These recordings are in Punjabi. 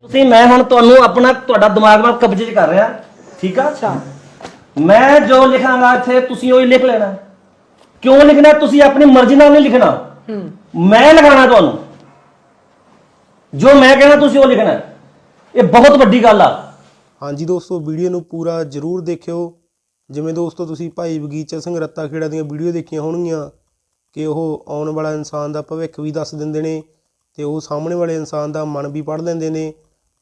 ਤੁਸੀਂ ਮੈਂ ਹੁਣ ਤੁਹਾਨੂੰ ਆਪਣਾ ਤੁਹਾਡਾ ਦਿਮਾਗ ਨਾਲ ਕਬਜ਼ੇ 'ਚ ਕਰ ਰਿਹਾ ਠੀਕ ਆ? ਅੱਛਾ। ਮੈਂ ਜੋ ਲਿਖਾਂਗਾ ਇੱਥੇ ਤੁਸੀਂ ਉਹੀ ਲਿਖ ਲੈਣਾ। ਕਿਉਂ ਲਿਖਣਾ? ਤੁਸੀਂ ਆਪਣੀ ਮਰਜ਼ੀ ਨਾਲ ਨਹੀਂ ਲਿਖਣਾ। ਹੂੰ। ਮੈਂ ਲਿਖਾਣਾ ਤੁਹਾਨੂੰ। ਜੋ ਮੈਂ ਕਹਿਣਾ ਤੁਸੀਂ ਉਹ ਲਿਖਣਾ। ਇਹ ਬਹੁਤ ਵੱਡੀ ਗੱਲ ਆ। ਹਾਂਜੀ ਦੋਸਤੋ ਵੀਡੀਓ ਨੂੰ ਪੂਰਾ ਜਰੂਰ ਦੇਖਿਓ। ਜਿਵੇਂ ਦੋਸਤੋ ਤੁਸੀਂ ਭਾਈ ਬਗੀਚਾ ਸਿੰਘ ਰੱਤਾ ਖੇੜਾ ਦੀਆਂ ਵੀਡੀਓ ਦੇਖੀਆਂ ਹੋਣਗੀਆਂ ਕਿ ਉਹ ਆਉਣ ਵਾਲਾ ਇਨਸਾਨ ਦਾ ਭਵਿੱਖ ਵੀ ਦੱਸ ਦਿੰਦੇ ਨੇ ਤੇ ਉਹ ਸਾਹਮਣੇ ਵਾਲੇ ਇਨਸਾਨ ਦਾ ਮਨ ਵੀ ਪੜ੍ਹ ਲੈਂਦੇ ਨੇ।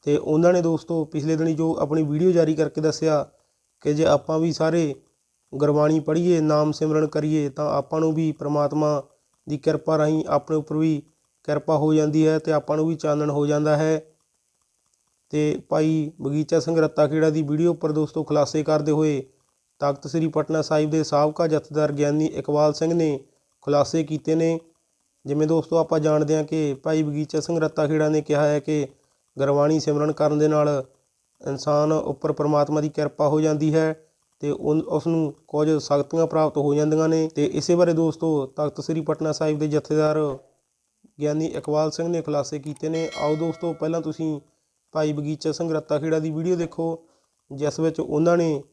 ਤੇ ਉਹਨਾਂ ਨੇ ਦੋਸਤੋ ਪਿਛਲੇ ਦਿਨੀ ਜੋ ਆਪਣੀ ਵੀਡੀਓ ਜਾਰੀ ਕਰਕੇ ਦੱਸਿਆ ਕਿ ਜੇ ਆਪਾਂ ਵੀ ਸਾਰੇ ਗੁਰਬਾਣੀ ਪੜ੍ਹੀਏ, ਨਾਮ ਸਿਮਰਨ ਕਰੀਏ, ਤਾਂ ਆਪਾਂ ਨੂੰ ਵੀ ਪ੍ਰਮਾਤਮਾ ਦੀ ਕਿਰਪਾ ਰਾਹੀਂ ਆਪਣੇ ਉੱਪਰ ਵੀ ਕਿਰਪਾ ਹੋ ਜਾਂਦੀ ਹੈ ਤੇ ਆਪਾਂ ਨੂੰ ਵੀ ਚਾਨਣ ਹੋ ਜਾਂਦਾ ਹੈ। ਤੇ ਭਾਈ ਬਗੀਚਾ ਸਿੰਘ ਰੱਤਾ ਖੇੜਾ ਦੀ ਵੀਡੀਓ ਉੱਪਰ ਦੋਸਤੋ ਖੁਲਾਸੇ ਕਰਦੇ ਹੋਏ ਤਖਤ ਸ੍ਰੀ ਪਟਨਾ ਸਾਹਿਬ ਦੇ ਸਾਬਕਾ ਜਥੇਦਾਰ ਗਿਆਨੀ ਇਕਬਾਲ ਸਿੰਘ ਨੇ ਖੁਲਾਸੇ ਕੀਤੇ ਨੇ। ਜਿਵੇਂ ਦੋਸਤੋ ਆਪਾਂ ਜਾਣਦੇ ਹਾਂ ਕਿ ਭਾਈ ਬਗੀਚਾ ਸਿੰਘ ਰੱਤਾ ਖੇੜਾ ਨੇ ਕਿਹਾ ਹੈ ਕਿ ਗੁਰਬਾਣੀ ਸਿਮਰਨ ਕਰਨ ਦੇ ਨਾਲ ਇਨਸਾਨ ਉੱਪਰ ਪ੍ਰਮਾਤਮਾ ਦੀ ਕਿਰਪਾ ਹੋ ਜਾਂਦੀ ਹੈ ਤੇ ਉਸ ਨੂੰ ਕੁਝ ਸ਼ਕਤੀਆਂ ਪ੍ਰਾਪਤ ਹੋ ਜਾਂਦੀਆਂ ਨੇ। ਤੇ ਇਸੇ ਬਾਰੇ ਦੋਸਤੋ, ਤਖਤ ਸ੍ਰੀ ਪਟਨਾ ਸਾਹਿਬ ਦੇ ਜਥੇਦਾਰ ਗਿਆਨੀ ਇਕਬਾਲ ਸਿੰਘ ਨੇ ਖੁਲਾਸੇ ਕੀਤੇ ਨੇ। ਆਓ ਦੋਸਤੋ, ਪਹਿਲਾਂ ਤੁਸੀਂ ਭਾਈ ਬਗੀਚਾ ਸਿੰਘ ਰੱਤਾ ਖੇੜਾ ਦੀ ਵੀਡੀਓ ਦੇਖੋ, ਜਿਸ ਵਿੱਚ ਉਹਨਾਂ ਨੇ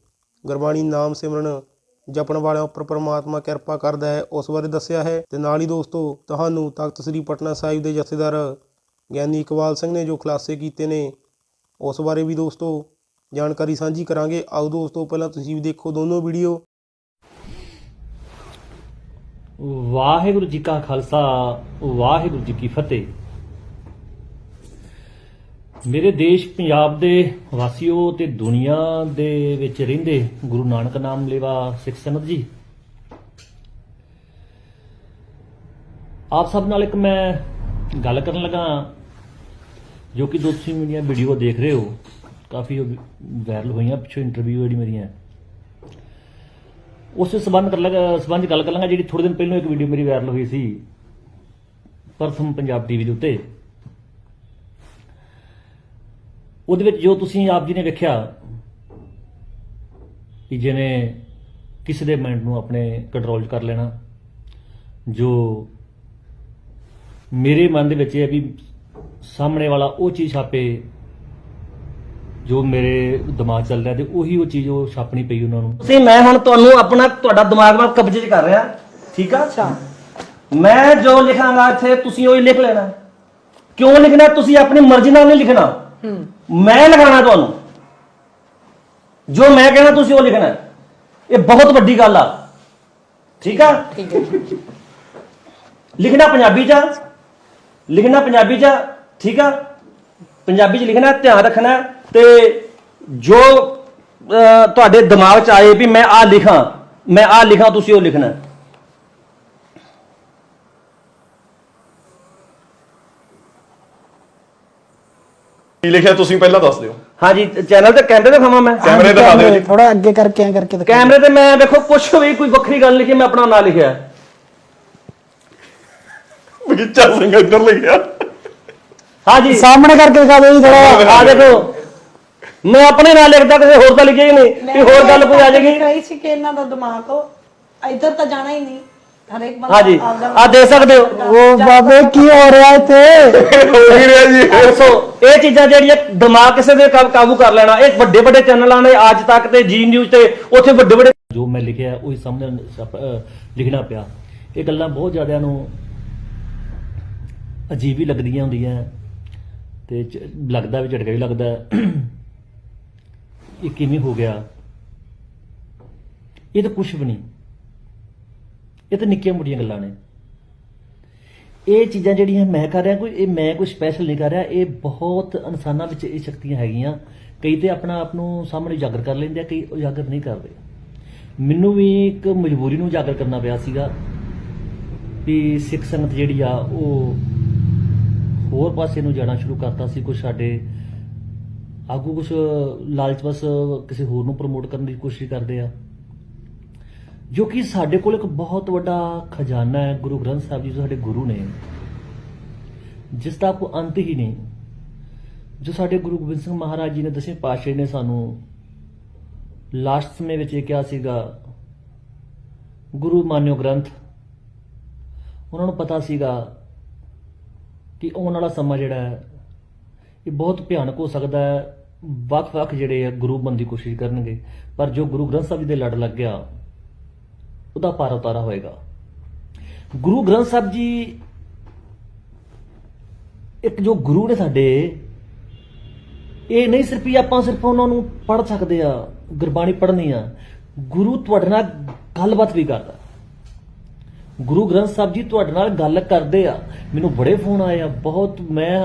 ਗੁਰਬਾਣੀ ਨਾਮ ਸਿਮਰਨ ਜਪਣ ਵਾਲਿਆਂ ਉੱਪਰ ਪ੍ਰਮਾਤਮਾ ਕਿਰਪਾ ਕਰਦਾ ਹੈ, ਉਸ ਬਾਰੇ ਦੱਸਿਆ ਹੈ। ਤੇ ਨਾਲ ਹੀ ਦੋਸਤੋ, ਤੁਹਾਨੂੰ ਤਖਤ ਸ੍ਰੀ ਪਟਨਾ ਸਾਹਿਬ ਦੇ ਜਥੇਦਾਰ ਗਿਆਨੀ ਇਕਬਾਲ ਸਿੰਘ ਨੇ ਜੋ ਖੁਲਾਸੇ ਕੀਤੇ ਨੇ, ਉਸ ਬਾਰੇ ਵੀ ਦੋਸਤੋ ਜਾਣਕਾਰੀ ਸਾਂਝੀ ਕਰਾਂਗੇ। ਆਓ ਦੋਸਤੋ, ਪਹਿਲਾਂ ਤੁਸੀਂ ਵੀ ਦੇਖੋ ਦੋਨੋਂ ਵੀਡੀਓ। ਵਾਹਿਗੁਰੂ ਜੀ ਕਾ ਖਾਲਸਾ, ਵਾਹਿਗੁਰੂ ਜੀ ਕੀ ਫਤਿਹ। ਮੇਰੇ ਦੇਸ਼ ਪੰਜਾਬ ਦੇ ਵਾਸੀਓ ਤੇ ਦੁਨੀਆ ਦੇ ਵਿੱਚ ਰਹਿੰਦੇ ਗੁਰੂ ਨਾਨਕ ਨਾਮ ਲੇਵਾ ਸਿੱਖ ਸੰਗਤ ਜੀ। ਆਪ ਸਭ ਨਾਲ ਇੱਕ ਮੈਂ ਗੱਲ ਕਰਨ ਲੱਗਾ ਜੋ ਕਿ ਦੋ ਤੁਸੀਂ ਮੇਰੀਆਂ ਵੀਡੀਓ ਦੇਖ ਰਹੇ ਹੋ, ਕਾਫੀ ਵਾਇਰਲ ਹੋਈਆਂ ਪਿੱਛੋਂ ਇੰਟਰਵਿਊ ਜਿਹੜੀ ਮੇਰੀਆਂ। ਉਸ ਸਬੰਧ ਕਰ ਲਗਾ, ਸਬੰਧ ਗੱਲ ਕਰ ਲਾਂਗਾ ਜਿਹੜੀ ਥੋੜੇ ਦਿਨ ਪਹਿਲਾਂ ਇੱਕ ਵੀਡੀਓ ਮੇਰੀ ਵਾਇਰਲ ਹੋਈ ਸੀ ਪ੍ਰਥਮ ਪੰਜਾਬ ਟੀਵੀ ਦੇ ਉੱਤੇ। ਉਹਦੇ ਵਿੱਚ ਜੋ ਤੁਸੀਂ ਆਪ ਜੀ ਨੇ ਵੇਖਿਆ ਕਿ ਜਿਹਨੇ ਕਿਸੇ ਦੇ ਮਾਈਂਡ ਨੂੰ ਆਪਣੇ ਕੰਟਰੋਲ 'ਚ ਕਰ ਲੈਣਾ, ਜੋ ਮੇਰੇ ਮਨ ਦੇ ਵਿੱਚ ਇਹ ਹੈ ਵੀ ਸਾਹਮਣੇ ਵਾਲਾ ਉਹ ਚੀਜ਼ ਛਾਪੇ ਜੋ ਮੇਰੇ ਦਿਮਾਗ ਚੱਲ ਰਿਹਾ ਤੇ ਉਹੀ ਉਹ ਚੀਜ਼ ਉਹ ਛਾਪਣੀ ਪਈ ਉਹਨਾਂ ਨੂੰ। ਤੁਸੀਂ ਮੈਂ ਹੁਣ ਤੁਹਾਨੂੰ ਆਪਣਾ ਤੁਹਾਡਾ ਦਿਮਾਗ ਨਾਲ ਕਬਜ਼ੇ 'ਚ ਕਰ ਰਿਹਾ। ਠੀਕ ਆ? ਅੱਛਾ। ਮੈਂ ਜੋ ਲਿਖਾਂਗਾ ਇੱਥੇ ਤੁਸੀਂ ਉਹੀ ਲਿਖ ਲੈਣਾ। ਕਿਉਂ ਲਿਖਣਾ? ਤੁਸੀਂ ਆਪਣੀ ਮਰਜ਼ੀ ਨਾਲ ਨਹੀਂ ਲਿਖਣਾ। ਹੂੰ। ਮੈਂ ਲਿਖਾਣਾ ਤੁਹਾਨੂੰ। ਜੋ ਮੈਂ ਕਹਿਣਾ ਤੁਸੀਂ ਉਹ ਲਿਖਣਾ। ਇਹ ਬਹੁਤ ਵੱਡੀ ਗੱਲ ਆ। ਠੀਕ ਆ? ਠੀਕ ਹੈ। ਲਿਖਣਾ ਪੰਜਾਬੀ ਚ ਆ। ਲਿਖਣਾ ਪੰਜਾਬੀ ਚ ਆ, ਠੀਕ ਆ? ਪੰਜਾਬੀ ਚ ਲਿਖਣਾ ਧਿਆਨ ਰੱਖਣਾ ਤੇ ਜੋ ਅਹ, ਤੁਹਾਡੇ ਦਿਮਾਗ ਚ ਆਏ ਵੀ ਮੈਂ ਆ ਲਿਖਾਂ ਮੈਂ ਆ ਲਿਖਾਂ ਤੁਸੀਂ ਉਹ ਲਿਖਣਾ ਕੀ ਲਿਖਿਆ ਤੁਸੀਂ ਪਹਿਲਾਂ ਦੱਸ ਦਿਓ। ਹਾਂਜੀ ਚੈਨਲ ਤੇ ਕੈਮਰੇ ਦਿਖਾਵਾਂ ਮੈਂ? ਕੈਮਰੇ ਦਿਖਾ ਦਿਓ ਜੀ। ਥੋੜਾ ਅੱਗੇ ਕਰਕੇ ਐ ਕਰਕੇ ਦਿਖਾ ਕੈਮਰੇ ਤੇ ਮੈਂ ਵੇਖੋ ਕੁਛ ਵੀ ਕੋਈ ਵੱਖਰੀ ਗੱਲ ਲਿਖੀ ਮੈਂ ਆਪਣਾ ਨਾਂ ਲਿਖਿਆ ਬਗੀਚਾ ਸਿੰਘ ਇੱਧਰ ਲਿਖਿਆ ਹਾਂਜੀ। ਸਾਹਮਣੇ ਕਰਕੇ ਦਿਖਾ ਦਿਓ ਜੀ ਥੋੜਾ ਆ ਦੇਖੋ। ਮੈਂ ਆਪਣੇ ਨਾਂ ਲਿਖਦਾ ਕਿਸੇ ਹੋਰ ਦਾ ਲਿਖਿਆ ਹੀ ਨਹੀਂ। ਵੀ ਹੋਰ ਗੱਲ ਕੋਈ ਆ ਜਾਏਗੀ? ਕਹੀ ਸੀ ਕਿ ਇਹਨਾਂ ਦਾ ਦਿਮਾਗ ਇੱਧਰ ਤਾਂ ਜਾਣਾ ਹੀ ਨਹੀਂ। ਹਰੇਕ ਬੰਦਾ ਹਾਂਜੀ। ਆ ਦੇਖ ਸਕਦੇ ਹੋ। ਉਹ ਬਾਬੇ ਕੀ ਹੋ ਰਿਹਾ ਇੱਥੇ? ਹੋ ਹੀ ਰਿਹਾ ਜੀ। ਦੱਸੋ ਇਹ ਚੀਜ਼ਾਂ ਜਿਹੜੀਆਂ ਦਿਮਾਗ ਕਿਸੇ ਦੇ ਕਾ- ਕਾਬੂ ਕਰ ਲੈਣਾ ਇਹ ਵੱਡੇ ਵੱਡੇ ਚੈਨਲਾਂ ਨੇ ਅੱਜ ਤੱਕ ਤੇ ਜੀ ਨਿਊਜ਼ ਤੇ ਉੱਥੇ ਵੱਡੇ ਵੱਡੇ ਜੋ ਮੈਂ ਲਿਖਿਆ ਉਹੀ ਸਾਹਮਣੇ ਅਹ ਲਿਖਣਾ ਪਿਆ। ਇਹ ਗੱਲਾਂ ਬਹੁਤ ਜ਼ਿਆਦਾ ਨੂੰ ਅਜੀਬ ਹੀ ਲੱਗਦੀਆਂ ਹੁੰਦੀਆਂ। ਤੇ ਚ- ਲੱਗਦਾ ਵੀ ਝਟਕਾ ਵੀ ਲੱਗਦਾ। ਇਹ ਕਿਵੇਂ ਹੋ ਗਿਆ? ਇਹ ਤਾਂ ਕੁਝ ਵੀ ਨਹੀਂ। ਇਹ ਤਾਂ ਨਿੱਕੀਆਂ ਮੋਟੀਆਂ ਗੱਲਾਂ ਨੇ। ਇਹ ਚੀਜ਼ਾਂ ਜਿਹੜੀਆਂ ਮੈਂ ਕਰ ਰਿਹਾ, ਕੋਈ ਇਹ ਮੈਂ ਕੋਈ ਸਪੈਸ਼ਲ ਨਹੀਂ ਕਰ ਰਿਹਾ। ਇਹ ਬਹੁਤ ਇਨਸਾਨਾਂ ਵਿੱਚ ਇਹ ਸ਼ਕਤੀਆਂ ਹੈਗੀਆਂ। ਕਈ ਤੇ ਆਪਣਾ ਆਪ ਨੂੰ ਸਾਹਮਣੇ ਉਜਾਗਰ ਕਰ ਲੈਂਦੇ ਆ, ਕਈ ਉਜਾਗਰ ਨਹੀਂ ਕਰਦੇ। ਮੈਨੂੰ ਵੀ ਇੱਕ ਮਜਬੂਰੀ ਨੂੰ ਉਜਾਗਰ ਕਰਨਾ ਪਿਆ ਸੀਗਾ ਵੀ ਸਿੱਖ ਸੰਗਤ ਜਿਹੜੀ ਆ, ਉਹ ਹੋਰ ਪਾਸੇ ਨੂੰ ਜਾਣਾ ਸ਼ੁਰੂ ਕਰਤਾ ਸੀ ਕੁਝ ਸਾਡੇ। ਆਗੂ ਕੁਝ ਲਾਲਚ ਬਸ ਕਿਸੇ ਹੋਰ ਨੂੰ ਪ੍ਰਮੋਟ ਕਰਨ ਦੀ ਕੋਸ਼ਿਸ਼ ਕਰਦੇ ਆ। ਜੋ ਕਿ ਸਾਡੇ ਕੋਲ ਇੱਕ ਬਹੁਤ ਵੱਡਾ ਖਜ਼ਾਨਾ ਹੈ, ਗੁਰੂ ਗ੍ਰੰਥ ਸਾਹਿਬ ਜੀ ਜੋ ਸਾਡੇ ਗੁਰੂ ਨੇ। ਜਿਸ ਦਾ ਕੋਈ ਅੰਤ ਹੀ ਨਹੀਂ। ਜੋ ਸਾਡੇ ਗੁਰੂ ਗੋਬਿੰਦ ਸਿੰਘ ਮਹਾਰਾਜ ਜੀ ਨੇ ਦਸਵੇਂ ਪਾਤਸ਼ਾਹ ਨੇ ਸਾਨੂੰ ਲਾਸਟ ਸਮੇਂ ਵਿੱਚ ਇਹ ਕਿਹਾ ਸੀਗਾ, ਗੁਰੂ ਮਾਨਿਓ ਗ੍ਰੰਥ। ਉਹਨਾਂ ਨੂੰ ਪਤਾ ਸੀਗਾ ਕਿ ਆਉਣ ਵਾਲਾ ਸਮਾਂ ਜਿਹੜਾ ਹੈ, ਇਹ ਬਹੁਤ ਭਿਆਨਕ ਹੋ ਸਕਦਾ ਹੈ। ਵੱਖ-ਵੱਖ ਜਿਹੜੇ ਆ ਗੁਰੂ ਬਣਨ ਦੀ ਕੋਸ਼ਿਸ਼ ਕਰਨਗੇ, ਪਰ ਜੋ ਗੁਰੂ ਗ੍ਰੰਥ ਸਾਹਿਬ ਜੀ ਦੇ ਲੜ ਲੱਗ ਗਿਆ ਉਹਦਾ ਪਾਰ ਉਤਾਰਾ ਹੋਏਗਾ। ਗੁਰੂ ਗ੍ਰੰਥ ਸਾਹਿਬ ਜੀ ਇੱਕ ਜੋ ਗੁਰੂ ਨੇ ਸਾਡੇ, ਇਹ ਨਹੀਂ ਸਿਰਫ ਹੀ ਆਪਾਂ ਸਿਰਫ ਉਹਨਾਂ ਨੂੰ ਪੜ੍ਹ ਸਕਦੇ ਆ, ਗੁਰਬਾਣੀ ਪੜ੍ਹਨੀ ਆ। ਗੁਰੂ ਤੁਹਾਡੇ ਨਾਲ ਗੱਲਬਾਤ ਵੀ ਕਰਦਾ। ਗੁਰੂ ਗ੍ਰੰਥ ਸਾਹਿਬ ਜੀ ਤੁਹਾਡੇ ਨਾਲ ਗੱਲ ਕਰਦੇ ਆ। ਮੈਨੂੰ ਬੜੇ ਫੋਨ ਆਏ ਆ, ਬਹੁਤ ਮੈਂ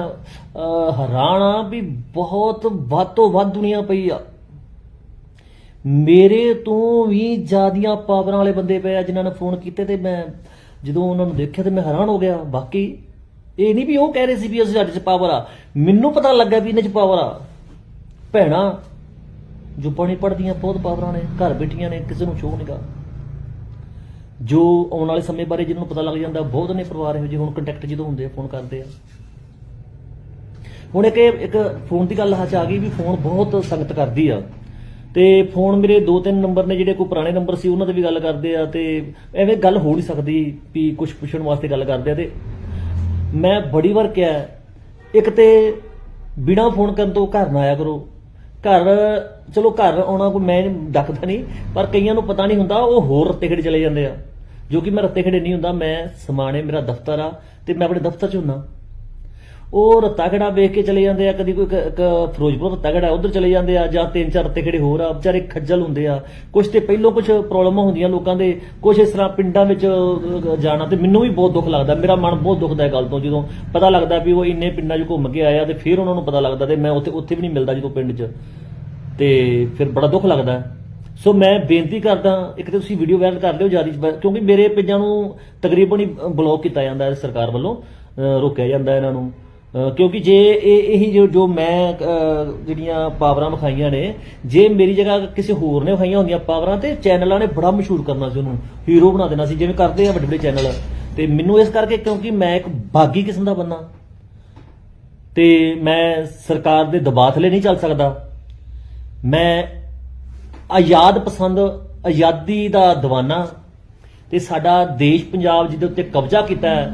ਹੈਰਾਨ ਆ ਵੀ ਬਹੁਤ ਵੱਧ ਤੋਂ ਵੱਧ ਦੁਨੀਆ ਪਈ ਆ। ਮੇਰੇ ਤੋਂ ਵੀ ਜ਼ਿਆਦੀਆਂ ਪਾਵਰਾਂ ਵਾਲੇ ਬੰਦੇ ਪਏ ਆ ਜਿਨ੍ਹਾਂ ਨੇ ਫੋਨ ਕੀਤੇ ਤੇ ਮੈਂ ਜਦੋਂ ਉਹਨਾਂ ਨੂੰ ਦੇਖਿਆ ਤੇ ਮੈਂ ਹੈਰਾਨ ਹੋ ਗਿਆ। ਬਾਕੀ ਇਹ ਨਹੀਂ ਵੀ ਉਹ ਕਹਿ ਰਹੇ ਸੀ ਵੀ ਅਸੀਂ ਸਾਡੇ 'ਚ ਪਾਵਰ ਆ। ਮੈਨੂੰ ਪਤਾ ਲੱਗਾ ਵੀ ਇਹਨਾਂ 'ਚ ਪਾਵਰ ਆ। ਭੈਣਾ, ਜੋ ਪਾਣੀ ਪੜਦੀਆਂ ਬਹੁਤ ਪਾਵਰਾਂ ਨੇ, ਘਰ ਬੈਠੀਆਂ ਨੇ, ਕਿਸੇ ਨੂੰ ਸ਼ੋਅ ਨਹੀਂਗਾ ਜੋ ਆਉਣ ਵਾਲੇ ਸਮੇਂ ਬਾਰੇ ਜਿਹਨਾਂ ਨੂੰ ਪਤਾ ਲੱਗ ਜਾਂਦਾ, ਬਹੁਤ ਨੇ ਪਰਿਵਾਰ ਇਹੋ ਜਿਹੇ, ਹੁਣ ਕੰਟੈਕਟ ਜਦੋਂ ਹੁੰਦੇ ਆ ਫੋਨ ਕਰਦੇ ਆ। ਹੁਣ ਇੱਕ ਇਹ- ਇੱਕ ਫੋਨ ਦੀ ਗੱਲ ਹੱਥ ਆ ਗਈ ਵੀ ਫੋਨ ਬਹੁਤ ਸੰਗਤ ਕਰਦੀ ਆ। ਤੇ ਫੋਨ ਮੇਰੇ ਦੋ ਤਿੰਨ ਨੰਬਰ ਨੇ, ਜਿਹੜੇ ਕੋਈ ਪੁਰਾਣੇ ਨੰਬਰ ਸੀ, ਉਹਨਾਂ ਤੇ ਵੀ ਗੱਲ ਕਰਦੇ ਆ ਤੇ ਐਵੇਂ ਗੱਲ ਹੋ ਨਹੀਂ ਸਕਦੀ ਵੀ ਕੁਝ ਪੁੱਛਣ ਵਾਸਤੇ ਗੱਲ ਕਰਦੇ ਆ ਤੇ ਮੈਂ ਬੜੀ ਵਾਰ ਕਿਹਾ, ਇੱਕ ਤੇ ਬਿਨਾ ਫੋਨ ਕਰਨ ਤੋਂ ਘਰ ਨਾ ਆਇਆ ਕਰੋ। ਘਰ, ਚਲੋ ਘਰ ਆਉਣਾ ਕੋਈ ਮੈਂ ਡੱਕਦਾ ਨਹੀਂ, ਪਰ ਕਈਆਂ ਨੂੰ ਪਤਾ ਨਹੀਂ ਹੁੰਦਾ, ਉਹ ਹੋਰ ਰੱਤੇ ਖੇੜੇ ਚਲੇ ਜਾਂਦੇ ਆ। ਜੋ ਕਿ ਮੈਂ ਰੱਤੇ ਖੇੜੇ ਨਹੀਂ ਹੁੰਦਾ, ਮੈਂ ਸਮਾਣੇ ਮੇਰਾ ਦਫ਼ਤਰ ਆ, ਤੇ ਮੈਂ ਆਪਣੇ ਦਫ਼ਤਰ 'ਚ ਹੁੰਦਾ ਉਹ ਰੱਤਾ ਖੇੜਾ ਵੇਖ ਕੇ ਚਲੇ ਜਾਂਦੇ ਆ, ਕਦੀ ਕੋਈ ਫਿਰੋਜ਼ਪੁਰ ਰੱਤਾ ਖੇੜਾ ਉਧਰ ਚਲੇ ਜਾਂਦੇ ਆ, ਜਾਂ ਤਿੰਨ ਚਾਰ ਰੱਤੇ ਖੇੜੇ ਹੋਰ ਆ, ਵਿਚਾਰੇ ਖੱਜਲ ਹੁੰਦੇ ਆ। ਕੁਝ ਤੇ ਪਹਿਲੋਂ ਕੁਝ ਪ੍ਰੋਬਲਮਾਂ ਹੁੰਦੀਆਂ ਲੋਕਾਂ ਦੇ ਕੁਝ ਇਸ ਤਰ੍ਹਾਂ ਪਿੰਡਾਂ ਵਿੱਚ ਜਾਣਾ ਤੇ ਮੈਨੂੰ ਵੀ ਬਹੁਤ ਦੁੱਖ ਲੱਗਦਾ, ਮੇਰਾ ਮਨ ਬਹੁਤ ਦੁਖਦਾ ਹੈ ਗੱਲ ਤੋਂ, ਜਦੋਂ ਪਤਾ ਲੱਗਦਾ ਵੀ ਉਹ ਇੰਨੇ ਪਿੰਡਾਂ 'ਚ ਘੁੰਮ ਕੇ ਆਇਆ ਤੇ ਫਿਰ ਉਹਨਾਂ ਨੂੰ ਪਤਾ ਲੱਗਦਾ ਤੇ ਮੈਂ ਉੱਥੇ ਉੱਥੇ ਵੀ ਨਹੀਂ ਮਿਲਦਾ ਜਦੋਂ ਪਿੰਡ 'ਚ। ਤੇ ਫਿਰ ਬੜਾ ਦੁੱਖ ਲੱਗਦਾ। ਸੋ ਮੈਂ ਬੇਨਤੀ ਕਰਦਾ, ਇੱਕ ਤੇ ਤੁਸੀਂ ਵੀਡੀਓ ਵਾਇਰਲ ਕਰ ਲਿਓ ਜਾਰੀ ਕਿਉਂਕਿ ਮੇਰੇ ਪੇਜਾਂ ਨੂੰ ਤਕਰੀਬਨ ਹੀ ਬਲੌਕ ਕੀਤਾ ਜਾਂਦਾ ਹੈ ਸਰਕਾਰ ਵੱਲੋਂ ਰੋਕਿਆ ਜਾਂਦਾ ਇਹਨਾਂ ਨੂੰ। ਕਿਉਂਕਿ ਜੇ ਇਹ ਇਹੀ ਜੋ ਜੋ ਮੈਂ ਜਿਹੜੀਆਂ ਪਾਵਰਾਂ ਵਿਖਾਈਆਂ ਨੇ, ਜੇ ਮੇਰੀ ਜਗ੍ਹਾ ਕਿਸੇ ਹੋਰ ਨੇ ਵਿਖਾਈਆਂ ਹੁੰਦੀਆਂ ਪਾਵਰਾਂ, ਤੇ ਚੈਨਲਾਂ ਨੇ ਬੜਾ ਮਸ਼ਹੂਰ ਕਰਨਾ ਸੀ ਉਹਨੂੰ। ਹੀਰੋ ਬਣਾ ਦੇਣਾ ਸੀ, ਜਿਵੇਂ ਕਰਦੇ ਆ ਵੱਡੇ ਵੱਡੇ ਚੈਨਲ। ਤੇ ਮੈਨੂੰ ਇਸ ਕਰਕੇ ਕਿਉਂਕਿ ਮੈਂ ਇੱਕ ਬਾਗੀ ਕਿਸਮ ਦਾ ਬੰਦਾ। ਤੇ ਮੈਂ ਸਰਕਾਰ ਦੇ ਦਬਾਅ ਥੱਲੇ ਨਹੀਂ ਚੱਲ ਸਕਦਾ। ਮੈਂ ਆਜ਼ਾਦ ਪਸੰਦ, ਆਜ਼ਾਦੀ ਦਾ دیਵਾਨਾ ਤੇ ਸਾਡਾ ਦੇਸ਼ ਪੰਜਾਬ ਜਿਹਦੇ ਉੱਤੇ ਕਬਜ਼ਾ ਕੀਤਾ ਹੈ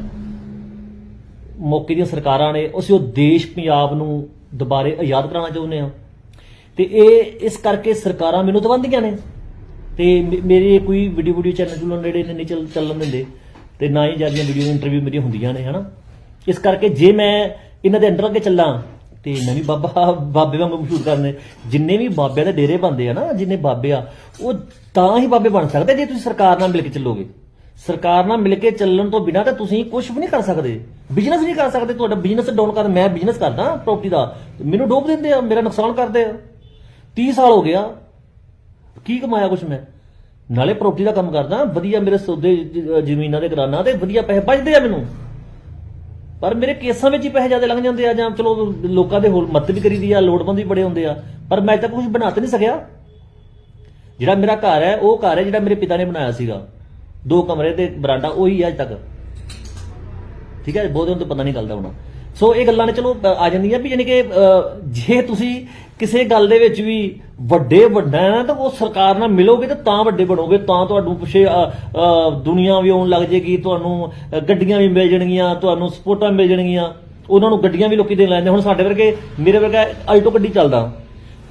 ਮੌਕੇ ਦੀਆਂ ਸਰਕਾਰਾਂ ਨੇ, ਅਸੀਂ ਉਹ ਦੇਸ਼ ਪੰਜਾਬ ਨੂੰ ਦੁਬਾਰੇ ਆਜ਼ਾਦ ਕਰਾਉਣਾ ਚਾਹੁੰਦੇ ਆ ਤੇ ਇਹ, ਇਸ ਕਰਕੇ ਸਰਕਾਰਾਂ ਮੈਨੂੰ ਦਵਾਉਂਦੀਆਂ ਨੇ। ਤੇ ਮੇ- ਮੇਰੇ ਕੋਈ ਵੀਡੀਓ ਵੀਡੀਓ ਚੈਨਲ ਚੁਲਣ ਨੇੜੇ ਨਹੀਂ ਚੱਲ, ਚੱਲਣ ਦਿੰਦੇ। ਤੇ ਨਾ ਹੀ ਜਿਆਦੀਆਂ ਵੀਡੀਓ ਇੰਟਰਵਿਊ ਮੇਰੀਆਂ ਹੁੰਦੀਆਂ ਨੇ, ਹਨਾ। ਇਸ ਕਰਕੇ ਜੇ ਮੈਂ ਇਹਨਾਂ ਦੇ ਅੰਡਰ ਅੱਗੇ ਚੱਲਾਂ, ਤੇ ਮੈਂ ਵੀ ਬਾਬਾ, ਬਾਬੇ ਵਾਂਗੂ ਮਸ਼ਹੂਰ ਕਰਨੇ, ਜਿੰਨੇ ਵੀ ਬਾਬਿਆਂ ਦੇ ਡੇਰੇ ਬੰਦੇ ਆ ਨਾ, ਜਿੰਨੇ ਬਾਬੇ ਆ, ਉਹ ਤਾਂ ਹੀ ਬਾਬੇ ਬਣ ਸਕਦੇ ਜੇ ਤੁਸੀਂ ਸਰਕਾਰ ਨਾਲ ਮਿਲ ਕੇ ਚੱਲੋਗੇ। ਸਰਕਾਰ ਨਾਲ ਮਿਲ ਕੇ ਚੱਲਣ ਤੋਂ ਬਿਨਾਂ ਤਾਂ ਤੁਸੀਂ ਕੁਝ ਵੀ ਨਹੀਂ ਕਰ ਸਕਦੇ। ਬਿਜ਼ਨਸ ਨਹੀਂ ਕਰ ਸਕਦੇ ਤੁਹਾਡਾ। ਬਿਜ਼ਨਸ ਡਾਊਨ ਕਰ, ਮੈਂ ਬਿਜ਼ਨਸ ਕਰਦਾ ਪ੍ਰੋਪਰਟੀ ਦਾ। ਮੈਨੂੰ ਡੋਬ ਦਿੰਦੇ ਆ, ਮੇਰਾ ਨੁਕਸਾਨ ਕਰਦੇ ਆ। 30 ਸਾਲ ਹੋ ਗਿਆ। ਕੀ ਕਮਾਇਆ ਕੁਛ ਮੈਂ? ਨਾਲੇ ਪ੍ਰੋਪਰਟੀ ਦਾ ਕੰਮ ਕਰਦਾ, ਵਧੀਆ ਮੇਰੇ ਸੌਦੇ ਜ਼ਮੀਨਾਂ ਦੇ ਕਰਾਨਾ ਤੇ ਵਧੀਆ ਪੈਸੇ ਬਚਦੇ ਆ ਮੈਨੂੰ। ਪਰ ਮੇਰੇ ਕੇਸਾਂ ਵਿੱਚ ਹੀ ਪੈਸੇ ਜ਼ਿਆਦਾ ਲੰਘ ਜਾਂਦੇ ਆ ਜਾਂ ਚਲੋ ਲੋਕਾਂ ਦੇ ਹੋਰ ਮਦਦ ਵੀ ਕਰੀਦੀ ਆ, ਲੋੜਵੰਦ ਵੀ ਬੜੇ ਹੁੰਦੇ ਆ। ਪਰ ਮੈਂ ਤਾਂ ਕੁਝ ਬਣਾ ਤੇ ਨਹੀਂ ਸਕਿਆ। ਜਿਹੜਾ ਮੇਰਾ ਘਰ ਹੈ, ਉਹ ਘਰ ਹੈ ਜਿਹੜਾ ਮੇਰੇ ਪਿਤਾ ਨੇ ਬਣਾਇਆ ਸੀਗਾ। ਦੋ ਕਮਰੇ ਤੇ ਬਰਾਂਡਾ ਉਹੀ ਅੱਜ ਤੱਕ। ਠੀਕ ਹੈ ਬਹੁਤ ਨੂੰ ਤਾਂ ਪਤਾ ਨਹੀਂ ਚੱਲਦਾ ਹੋਣਾ। ਸੋ ਇਹ ਗੱਲਾਂ ਨੇ ਚਲੋ ਆ ਜਾਂਦੀਆਂ ਵੀ ਯਾਨੀ ਕਿ ਜੇ ਤੁਸੀਂ ਕਿਸੇ ਗੱਲ ਦੇ ਵਿੱਚ ਵੀ ਵੱਡੇ ਵੱਡਾ ਨਾ ਤਾਂ ਉਹ ਸਰਕਾਰ ਨਾਲ ਮਿਲੋਗੇ ਤਾਂ ਤਾਂ ਵੱਡੇ ਬਣੋਗੇ ਤਾਂ ਤੁਹਾਨੂੰ ਪਿੱਛੇ ਅ, ਦੁਨੀਆ ਵੀ ਆਉਣ ਲੱਗ ਜੇਗੀ ਤੁਹਾਨੂੰ ਗੱਡੀਆਂ ਵੀ ਮਿਲ ਜਾਣਗੀਆਂ ਤੁਹਾਨੂੰ ਸਪੋਰਟਾਂ ਮਿਲ ਜਾਣਗੀਆਂ। ਉਹਨਾਂ ਨੂੰ ਗੱਡੀਆਂ ਵੀ ਲੋਕੀ ਦੇਣ ਲੈਂਦੇ ਹੁਣ ਸਾਡੇ ਵਰਗੇ ਮੇਰੇ ਵਰਗਾ ਅਲਟੋ ਗੱਡੀ ਚੱਲਦਾ।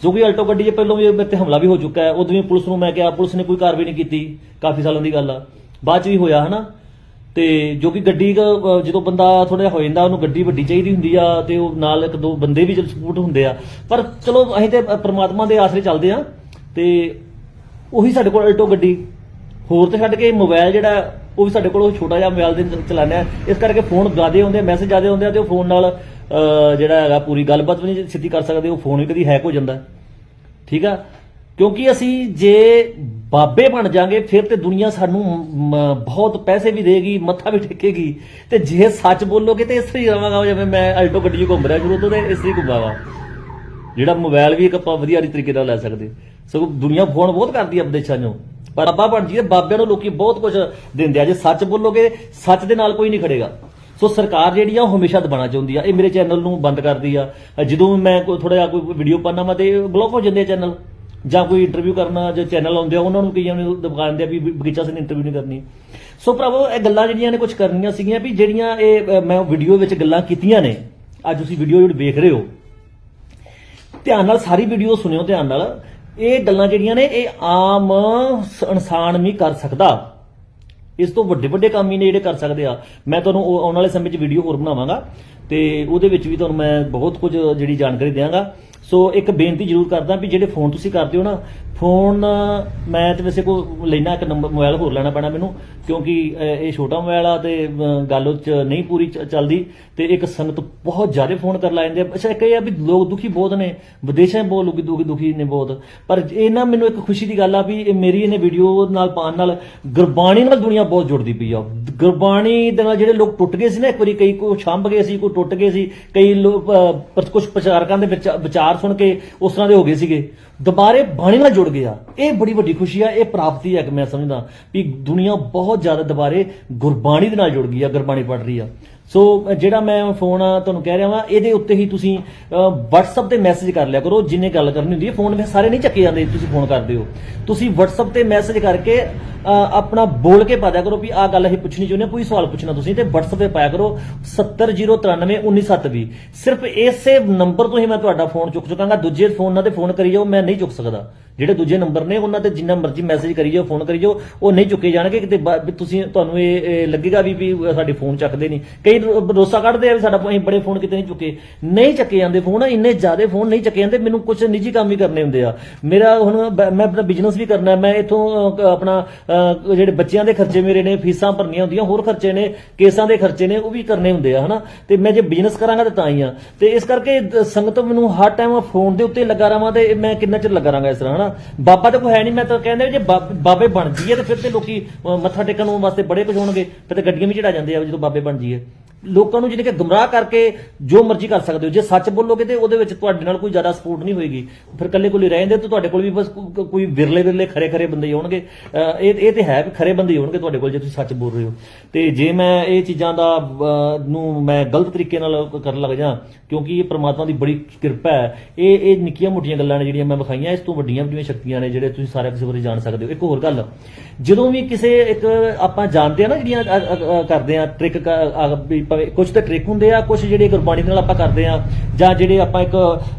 ਜੋ ਕਿ ਅਲਟੋ ਗੱਡੀ 'ਚ ਪਹਿਲਾਂ ਵੀ ਮੇਰੇ ਤੇ ਹਮਲਾ ਵੀ ਹੋ ਚੁੱਕਾ ਹੈ ਉਦੋਂ ਵੀ ਪੁਲਿਸ ਨੂੰ ਮੈਂ ਕਿਹਾ ਪੁਲਿਸ ਨੇ ਕੋਈ ਕਾਰਵਾਈ ਨਹੀਂ ਕੀਤੀ ਕਾਫੀ ਸਾਲਾਂ ਦੀ ਗੱਲ ਆ। ਬਾਅਦ 'ਚ ਵੀ ਹੋਇਆ ਹਨਾ? ਤੇ ਜੋ ਕਿ ਗੱਡੀ ਕ- ਜਦੋਂ ਬੰਦਾ ਥੋੜਾ ਹੋ ਜਾਂਦਾ ਉਹਨੂੰ ਗੱਡੀ ਵੱਡੀ ਚਾਹੀਦੀ ਹੁੰਦੀ ਆ ਤੇ ਉਹ ਨਾਲ ਇੱਕ ਦੋ ਬੰਦੇ ਵੀ ਚਲ ਸਪੋਰਟ ਹੁੰਦੇ ਆ। ਪਰ ਚਲੋ ਅਸੀਂ ਤੇ ਪ੍ਰਮਾਤਮਾ ਦੇ ਆਸਰੇ ਚੱਲਦੇ ਆ ਤੇ ਉਹੀ ਸਾਡੇ ਕੋਲ ਅਲਟੋ ਗੱਡੀ। ਹੋਰ ਤੇ ਛੱਡ ਕੇ ਮੋਬਾਈਲ ਜਿਹੜਾ ਉਹ ਵੀ ਸਾਡੇ ਕੋਲ ਉਹ ਛੋਟਾ ਜਿਹਾ ਮੋਬਾਈਲ ਦੇ ਚਲਾਉਂਦੇ ਆ ਇਸ ਕਰਕੇ ਫੋਨ ਜ਼ਿਆਦੇ ਆਉਂਦੇ ਆ ਮੈਸੇਜ ਜ਼ਿਆਦੇ ਆਉਂਦੇ ਆ ਤੇ ਉਹ ਫੋਨ ਨਾਲ ਅਹ, ਜਿਹੜਾ ਹੈਗਾ ਪੂਰੀ ਗੱਲਬਾਤ ਵੀ ਨਹੀਂ ਸਿੱਧੀ ਕਰ ਸਕਦੇ ਉਹ ਫੋਨ ਵੀ ਕਦੀ ਹੈਕ ਹੋ ਜਾਂਦਾ। ਠੀਕ ਆ? ਕਿਉਂਕਿ ਅਸੀਂ ਜੇ ਬਾਬੇ ਬਣ ਜਾਾਂਗੇ, ਫਿਰ ਤੇ ਦੁਨੀਆ ਸਾਨੂੰ ਬਹੁਤ ਪੈਸੇ ਵੀ ਦੇਗੀ, ਮੱਥਾ ਵੀ ਟੇਕੇਗੀ। ਤੇ ਜੇ ਸੱਚ ਬੋਲੋਗੇ ਤੇ ਇਸ ਤਰੀ ਰਵਾਂਗਾ ਜਿਵੇਂ ਮੈਂ ਅਲਟੋ ਗੱਡੀ 'ਚ ਘੁੰਮ ਰਿਹਾ, ਸ਼ੁਰੂ ਤੋਂ ਤੇ ਇਸ ਤਰ੍ਹਾਂ ਹੀ ਘੁੰਮਾਗਾ। ਜਿਹੜਾ ਮੋਬਾਈਲ ਵੀ ਇੱਕ ਆਪਾਂ ਵਧੀਆ ਤਰੀਕੇ ਨਾਲ ਲੈ ਸਕਦੇ। ਸਗੋਂ ਦੁਨੀਆ ਫੋਨ ਬਹੁਤ ਕਰਦੀ ਆ ਵਿਦੇਸ਼ਾਂ 'ਚੋਂ। ਪਰ ਬਾਬਾ ਬਣ ਜੀ ਬਾਬਿਆਂ ਨੂੰ ਲੋਕੀ ਬਹੁਤ ਕੁਝ ਦਿੰਦੇ ਆ। ਜੇ ਸੱਚ ਬੋਲੋਗੇ, ਸੱਚ ਦੇ ਨਾਲ ਕੋਈ ਨਹੀਂ ਖੜੇਗਾ। ਸੋ ਸਰਕਾਰ ਜਿਹੜੀ ਆ, ਉਹ ਹਮੇਸ਼ਾ ਦਬਾਣਾ ਚਾਹੁੰਦੀ ਆ। ਇਹ ਮੇਰੇ ਚੈਨਲ ਨੂੰ ਬੰਦ ਕਰਦੀ ਆ। ਜਦੋਂ ਮੈਂ ਕੋਈ ਥੋੜਾ ਜਿਹਾ ਕੋਈ ਵੀਡੀਓ ਪਾਣਾ ਵਾ ਤੇ ਬਲੌਕ ਹੋ ਜਾਂਦੇ ਆ ਚੈਨਲ। ਜਾਂ ਕੋਈ ਇੰਟਰਵਿਊ ਕਰਨਾ ਜੋ ਚੈਨਲ ਆਉਂਦੇ ਆ, ਉਹਨਾਂ ਨੂੰ ਕਈਆਂ ਨੂੰ ਦਬਾ ਦਿੰਦੇ ਆ ਵੀ ਬਗੀਚਾ ਸਿੰਘ ਇੰਟਰਵਿਊ ਨਹੀਂ ਕਰਨੀ। ਸੋ ਭਰਾਵੋ, ਇਹ ਗੱਲਾਂ ਜਿਹੜੀਆਂ ਨੇ ਕੁਝ ਕਰਨੀਆਂ ਸੀਗੀਆਂ ਵੀ ਜਿਹੜੀਆਂ ਇਹ ਮੈਂ ਵੀਡੀਓ ਵਿੱਚ ਗੱਲਾਂ ਕੀਤੀਆਂ ਨੇ, ਅੱਜ ਤੁਸੀਂ ਵੀਡੀਓ ਜਿਹੜੀ ਵੇਖ ਰਹੇ ਹੋ। ਧਿਆਨ ਨਾਲ ਸਾਰੀ ਵੀਡੀਓ ਸੁਣਿਓ, ਧਿਆਨ ਨਾਲ। ਇਹ ਗੱਲਾਂ ਜਿਹੜੀਆਂ ਨੇ, ਇਹ ਆਮ ਇਨਸਾਨ ਵੀ ਕਰ ਸਕਦਾ। ਇਸ ਤੋਂ ਵੱਡੇ ਵੱਡੇ ਕੰਮ ਹੀ ਨੇ ਜਿਹੜੇ ਕਰ ਸਕਦੇ ਆ। ਮੈਂ ਤੁਹਾਨੂੰ ਆਉਣ ਵਾਲੇ ਸਮੇਂ 'ਚ ਵੀਡੀਓ ਹੋਰ ਬਣਾਵਾਂਗਾ ਤੇ ਉਹਦੇ ਵਿੱਚ ਵੀ ਤੁਹਾਨੂੰ ਮੈਂ ਬਹੁਤ ਕੁਝ ਜਿਹੜੀ ਜਾਣਕਾਰੀ ਦਿਆਂਗਾ। ਸੋ ਇੱਕ ਬੇਨਤੀ ਜ਼ਰੂਰ ਕਰਦਾ ਵੀ ਜਿਹੜੇ ਫੋਨ ਤੁਸੀਂ ਕਰਦੇ ਹੋ ਨਾ ਫੋਨ, ਮੈਂ ਤੇ ਵੈਸੇ ਕੋ ਲੈਣਾ ਇੱਕ ਨੰਬਰ ਮੋਬਾਈਲ ਹੋਰ ਲੈਣਾ ਪੈਣਾ ਮੈਨੂੰ, ਕਿਉਂਕਿ ਇਹ ਛੋਟਾ ਮੋਬਾਈਲ ਆ ਤੇ ਗੱਲ ਉਹ 'ਚ ਨਹੀਂ ਪੂਰੀ ਚੱਲਦੀ ਤੇ ਇੱਕ ਸੰਗਤ ਬਹੁਤ ਜ਼ਿਆਦਾ ਫੋਨ ਕਰ ਲਾ ਜਾਂਦੇ ਆ। ਅੱਛਾ, ਇੱਕ ਇਹ ਆ ਵੀ ਲੋਕ ਦੁਖੀ ਬਹੁਤ ਨੇ, ਵਿਦੇਸ਼ਾਂ ਬਹੁਤ ਲੋਕੀ ਦੁਖੀ ਦੁਖੀ ਨੇ ਬਹੁਤ। ਪਰ ਇਹ ਨਾ ਮੈਨੂੰ ਇੱਕ ਖੁਸ਼ੀ ਦੀ ਗੱਲ ਆ ਵੀ ਇਹ ਮੇਰੀ ਇਹਨੇ ਵੀਡੀਓ ਨਾਲ ਪਾਉਣ ਨਾਲ ਗੁਰਬਾਣੀ ਨਾਲ ਦੁਨੀਆ ਬਹੁਤ ਜੁੜਦੀ ਪਈ ਆ। ਗੁਰਬਾਣੀ ਦੇ ਨਾਲ ਜਿਹੜੇ ਲੋਕ ਟੁੱਟ ਗਏ ਸੀ ਨਾ, ਇੱਕ ਵਾਰੀ ਕਈ ਕੋ ਛੰਭ ਗਏ ਸੀ, ਕੋਈ ਟੁੱਟ ਗਏ ਸੀ, ਕਈ ਲੋਕ ਕੁਝ ਪ੍ਰਚਾਰਕਾਂ ਦੇ ਵਿੱਚ ਵਿਚਾਰ ਸੁਣ ਕੇ ਉਸ ਤਰ੍ਹਾਂ ਦੇ ਹੋ ਗਏ ਸੀਗੇ। ਦੁਬਾਰੇ ਬਾਣੀ ਨਾਲ ਜੁੜ ਗਿਆ। ਇਹ ਬੜੀ ਵੱਡੀ ਖੁਸ਼ੀ ਆ, ਇਹ ਪ੍ਰਾਪਤੀ ਹੈ ਕਿ ਮੈਂ ਸਮਝਦਾ ਵੀ ਦੁਨੀਆ ਬਹੁਤ ਜ਼ਿਆਦਾ ਦੁਬਾਰੇ ਗੁਰਬਾਣੀ ਦੇ ਨਾਲ ਜੁੜ ਗਈ ਆ ਗੁਰਬਾਣੀ ਪੜ੍ਹ ਰਹੀ ਆ। ਸੋ ਜਿਹੜਾ ਮੈਂ ਫੋਨ ਤੁਹਾਨੂੰ ਕਹਿ ਰਿਹਾ ਵਾਂ ਇਹਦੇ ਉੱਤੇ ਹੀ ਤੁਸੀਂ ਅ, WhatsApp ਤੇ ਮੈਸੇਜ ਕਰ ਲਿਆ ਕਰੋ ਜਿੰਨੇ ਗੱਲ ਕਰਨੀ ਹੁੰਦੀ ਹੈ ਫੋਨ ਵਿੱਚ ਸਾਰੇ ਨਹੀਂ ਚੱਕੇ ਜਾਂਦੇ ਤੁਸੀਂ ਫੋਨ ਕਰਦੇ ਹੋ। ਤੁਸੀਂ WhatsApp ਤੇ ਮੈਸੇਜ ਕਰਕੇ ਅ, ਆਪਣਾ ਬੋਲ ਕੇ ਪਾ ਦਿਆ ਕਰੋ ਵੀ ਆਹ ਗੱਲ ਅਸੀਂ ਪੁੱਛਣੀ ਚਾਹੁੰਦੇ ਹਾਂ ਕੋਈ ਸਵਾਲ ਪੁੱਛਣਾ ਤੁਸੀਂ ਤੇ WhatsApp ਤੇ ਪਾਇਆ ਕਰੋ 7009319720 ਸਿਰਫ ਇਸੇ ਨੰਬਰ ਤੋਂ ਹੀ ਮੈਂ ਤੁਹਾਡਾ ਫੋਨ ਚੁੱਕ ਚੁੱਕਾਂਗਾ ਦੂਜੇ ਫੋਨਾਂ ਤੇ ਫੋਨ ਕਰੀ ਜਾਓ ਮੈਂ ਨਹੀਂ ਚੁੱਕ ਸਕਦਾ। ਜਿਹੜੇ ਦੂਜੇ ਨੰਬਰ ਨੇ, ਉਹਨਾਂ ਤੇ ਜਿੰਨਾ ਮਰਜ਼ੀ ਮੈਸੇਜ ਕਰੀ ਜਾਓ ਫੋਨ ਕਰੀ ਜਾਓ, ਉਹ ਨਹੀਂ ਚੁੱਕੇ ਜਾਣਗੇ ਕਿਤੇ ਤੁਸੀਂ ਤੁਹਾਨੂੰ ਇਹ ਲੱਗੇਗਾ ਵੀ ਵੀ ਸਾਡੇ ਫੋਨ ਚੱਕਦੇ ਨਹੀਂ। ਕਈ ਰੋਸਾ ਕੱਢਦੇ ਆ ਵੀ ਸਾਡਾ ਅਸੀਂ ਬੜੇ ਫੋਨ ਕਿਤੇ ਨਹੀਂ ਚੁੱਕੇ। ਨਹੀਂ ਚੱਕੇ ਜਾਂਦੇ ਫੋਨ ਇੰਨੇ ਜ਼ਿਆਦਾ ਫੋਨ ਨਹੀਂ ਚੱਕੇ ਜਾਂਦੇ, ਮੈਨੂੰ ਕੁਝ ਨਿੱਜੀ ਕੰਮ ਵੀ ਕਰਨੇ ਹੁੰਦੇ ਆ। ਮੇਰਾ ਹੁਣ ਮੈਂ ਆਪਣਾ ਬਿਜ਼ਨਸ ਵੀ ਕਰਨਾ, ਮੈਂ ਇਥੋਂ ਆਪਣਾ ਜਿਹੜੇ ਬੱਚਿਆਂ ਦੇ ਖਰਚੇ ਮੇਰੇ ਨੇ, ਫੀਸਾਂ ਭਰਨੀਆਂ ਹੁੰਦੀਆਂ, ਹੋਰ ਖਰਚੇ ਨੇ, ਕੇਸਾਂ ਦੇ ਖਰਚੇ ਨੇ, ਉਹ ਵੀ ਕਰਨੇ ਹੁੰਦੇ ਆ, ਹਨਾ? ਤੇ ਮੈਂ ਜੇ ਬਿਜ਼ਨਸ ਕਰਾਂਗਾ ਤਾਂ ਤਾਂ ਹੀ ਆ। ਤੇ ਇਸ ਕਰਕੇ ਸੰਗਤ ਮੈਨੂੰ ਹਰ ਟਾਈਮ ਫੋਨ ਦੇ ਉੱਤੇ ਲੱਗਾ ਰਵਾਂ ਤੇ ਮੈਂ ਕਿੰਨਾ ਚਿਰ ਲੱਗਾ ਰਹਾਂਗਾ ਇਸ ਤਰ੍ਹਾਂ, ਹਨਾ? ਬਾਬਾ ਤਾਂ ਕੋਈ ਹੈ ਨਹੀਂ ਮੈਂ ਤਾਂ ਕਹਿੰਦੇ ਜੇ ਬਾਬ- ਬਾਬੇ ਬਣ ਜੀਏ ਤੇ ਫਿਰ ਤੇ ਲੋਕੀ ਅਹ, ਮੱਥਾ ਟੇਕਣ ਨੂੰ ਵਾਸਤੇ ਬੜੇ ਕੁਝ ਹੋਣਗੇ ਫਿਰ ਤੇ ਗੱਡੀਆਂ ਵੀ ਚੜਾ ਜਾਂਦੇ ਆ ਜਦੋਂ ਬਾਬੇ ਬਣ ਜੀਏ ਲੋਕਾਂ ਨੂੰ ਜਿਹੜੇ ਕਿ ਗੁੰਮਰਾਹ ਕਰਕੇ ਜੋ ਮਰਜ਼ੀ ਕਰ ਸਕਦੇ ਹੋ। ਜੇ ਸੱਚ ਬੋਲੋਗੇ ਤੇ ਉਹਦੇ ਵਿੱਚ ਤੁਹਾਡੇ ਨਾਲ ਕੋਈ ਜ਼ਿਆਦਾ ਸਪੋਰਟ ਨਹੀਂ ਹੋਏਗੀ। ਫਿਰ ਕੱਲੇ ਕੋਲੇ ਰਹਿੰਦੇ ਤਾਂ ਤੁਹਾਡੇ ਕੋਲ ਵੀ ਬਸ ਕੋਈ ਵਿਰਲੇ ਵਿਰਲੇ ਖਰੇ ਖਰੇ ਬੰਦੇ ਹੀ ਹੋਣਗੇ। ਇਹ ਇਹ ਤੇ ਹੈ ਵੀ ਖਰੇ ਬੰਦੇ ਹੀ ਹੋਣਗੇ ਤੁਹਾਡੇ ਕੋਲ ਜੇ ਤੁਸੀਂ ਸੱਚ ਬੋਲ ਰਹੇ ਹੋ। ਤੇ ਜੇ ਮੈਂ ਇਹ ਚੀਜ਼ਾਂ ਦਾ ਨੂੰ ਮੈਂ ਗਲਤ ਤਰੀਕੇ ਨਾਲ ਕਰਨ ਲੱਗ ਜਾ, ਕਿਉਂਕਿ ਇਹ ਪ੍ਰਮਾਤਮਾ ਦੀ ਬੜੀ ਕਿਰਪਾ ਹੈ। ਇਹ ਇਹ ਨਿੱਕੀਆਂ ਮੋਟੀਆਂ ਗੱਲਾਂ ਨੇ ਜਿਹੜੀਆਂ ਮੈਂ ਵਿਖਾਈਆਂ, ਇਸ ਤੋਂ ਵੱਡੀਆਂ ਵੱਡੀਆਂ ਸ਼ਕਤੀਆਂ ਨੇ ਜਿਹੜੇ ਤੁਸੀਂ ਸਾਰੇ ਕਿਸੇ ਬਾਰੇ ਜਾਣ ਸਕਦੇ ਹੋ। ਇੱਕ ਹੋਰ ਗੱਲ, ਜਦੋਂ ਵੀ ਕਿਸੇ ਇੱਕ ਆਪਾਂ ਜਾਣਦੇ ਆ ਨਾ ਜਿਹੜੀਆਂ ਅ- ਅ- ਅ- ਕਰਦੇ ਆ ਟ੍ਰਿਕ ਕੁਝ ਤਾਂ ਟ੍ਰਿਕ ਹੁੰਦੇ ਆ ਕੁਝ ਜਿਹੜੇ ਗੁਰਬਾਣੀ ਦੇ ਨਾਲ ਆਪਾਂ ਕਰਦੇ ਆ ਜਾਂ ਜਿਹੜੇ ਆਪਾਂ ਇੱਕ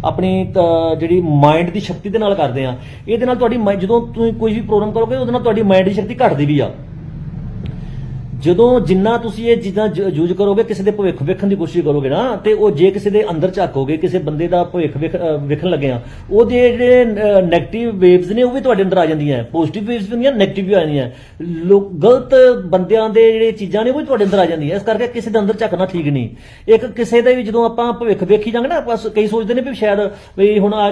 ਆਪਣੀ ਅ, ਜਿਹੜੀ ਮਾਈਂਡ ਦੀ ਸ਼ਕਤੀ ਦੇ ਨਾਲ ਕਰਦੇ ਆ ਇਹਦੇ ਨਾਲ ਤੁਹਾਡੀ ਮਾਈਂ- ਜਦੋਂ ਤੁਸੀਂ ਕੋਈ ਵੀ ਪ੍ਰੋਗਰਾਮ ਕਰੋਗੇ ਉਹਦੇ ਨਾਲ ਤੁਹਾਡੀ ਮਾਈਂਡ ਦੀ ਸ਼ਕਤੀ ਘਟਦੀ ਵੀ ਆ। ਜਦੋਂ ਜਿੰਨਾ ਤੁਸੀਂ ਇਹ ਚੀਜ਼ਾਂ ਯੂਜ਼ ਕਰੋਗੇ, ਕਿਸੇ ਦੇ ਭਵਿੱਖ ਵੇਖਣ ਦੀ ਕੋਸ਼ਿਸ਼ ਕਰੋਗੇ ਨਾ, ਤੇ ਉਹ ਜੇ ਕਿਸੇ ਦੇ ਅੰਦਰ ਝਾਕੋਗੇ, ਕਿਸੇ ਬੰਦੇ ਦਾ ਭਵਿੱਖ ਵੇਖਣ ਲੱਗੇ ਆ ਉਹਦੇ ਜਿਹੜੇ 네ਗੇਟਿਵ ਵੇਵਸ ਨੇ, ਉਹ ਵੀ ਤੁਹਾਡੇ ਅੰਦਰ ਆ ਜਾਂਦੀਆਂ ਪੋਜ਼ਿਟਿਵ ਵੇਵਸ ਵੀ ਹੁੰਦੀਆਂ 네ਗੇਟਿਵ ਵੀ ਆ ਜਾਂਦੀਆਂ ਲੋਕ ਗਲਤ ਬੰਦਿਆਂ ਦੇ ਜਿਹੜੇ ਚੀਜ਼ਾਂ ਨੇ, ਉਹ ਵੀ ਤੁਹਾਡੇ ਅੰਦਰ ਆ ਜਾਂਦੀਆਂ ਇਸ ਕਰਕੇ ਕਿਸੇ ਦੇ ਅੰਦਰ ਝਾਕਣਾ ਠੀਕ ਨਹੀਂ। ਇੱਕ ਕਿਸੇ ਦਾ ਵੀ ਜਦੋਂ ਆਪਾਂ ਭਵਿੱਖ ਵੇਖੀ ਜਾਂਗੇ ਨਾ, ਆਪਾਂ ਕਈ ਸੋਚਦੇ ਨੇ ਵੀ ਸ਼ਾਇਦ ਵੀ ਹੁਣ ਆ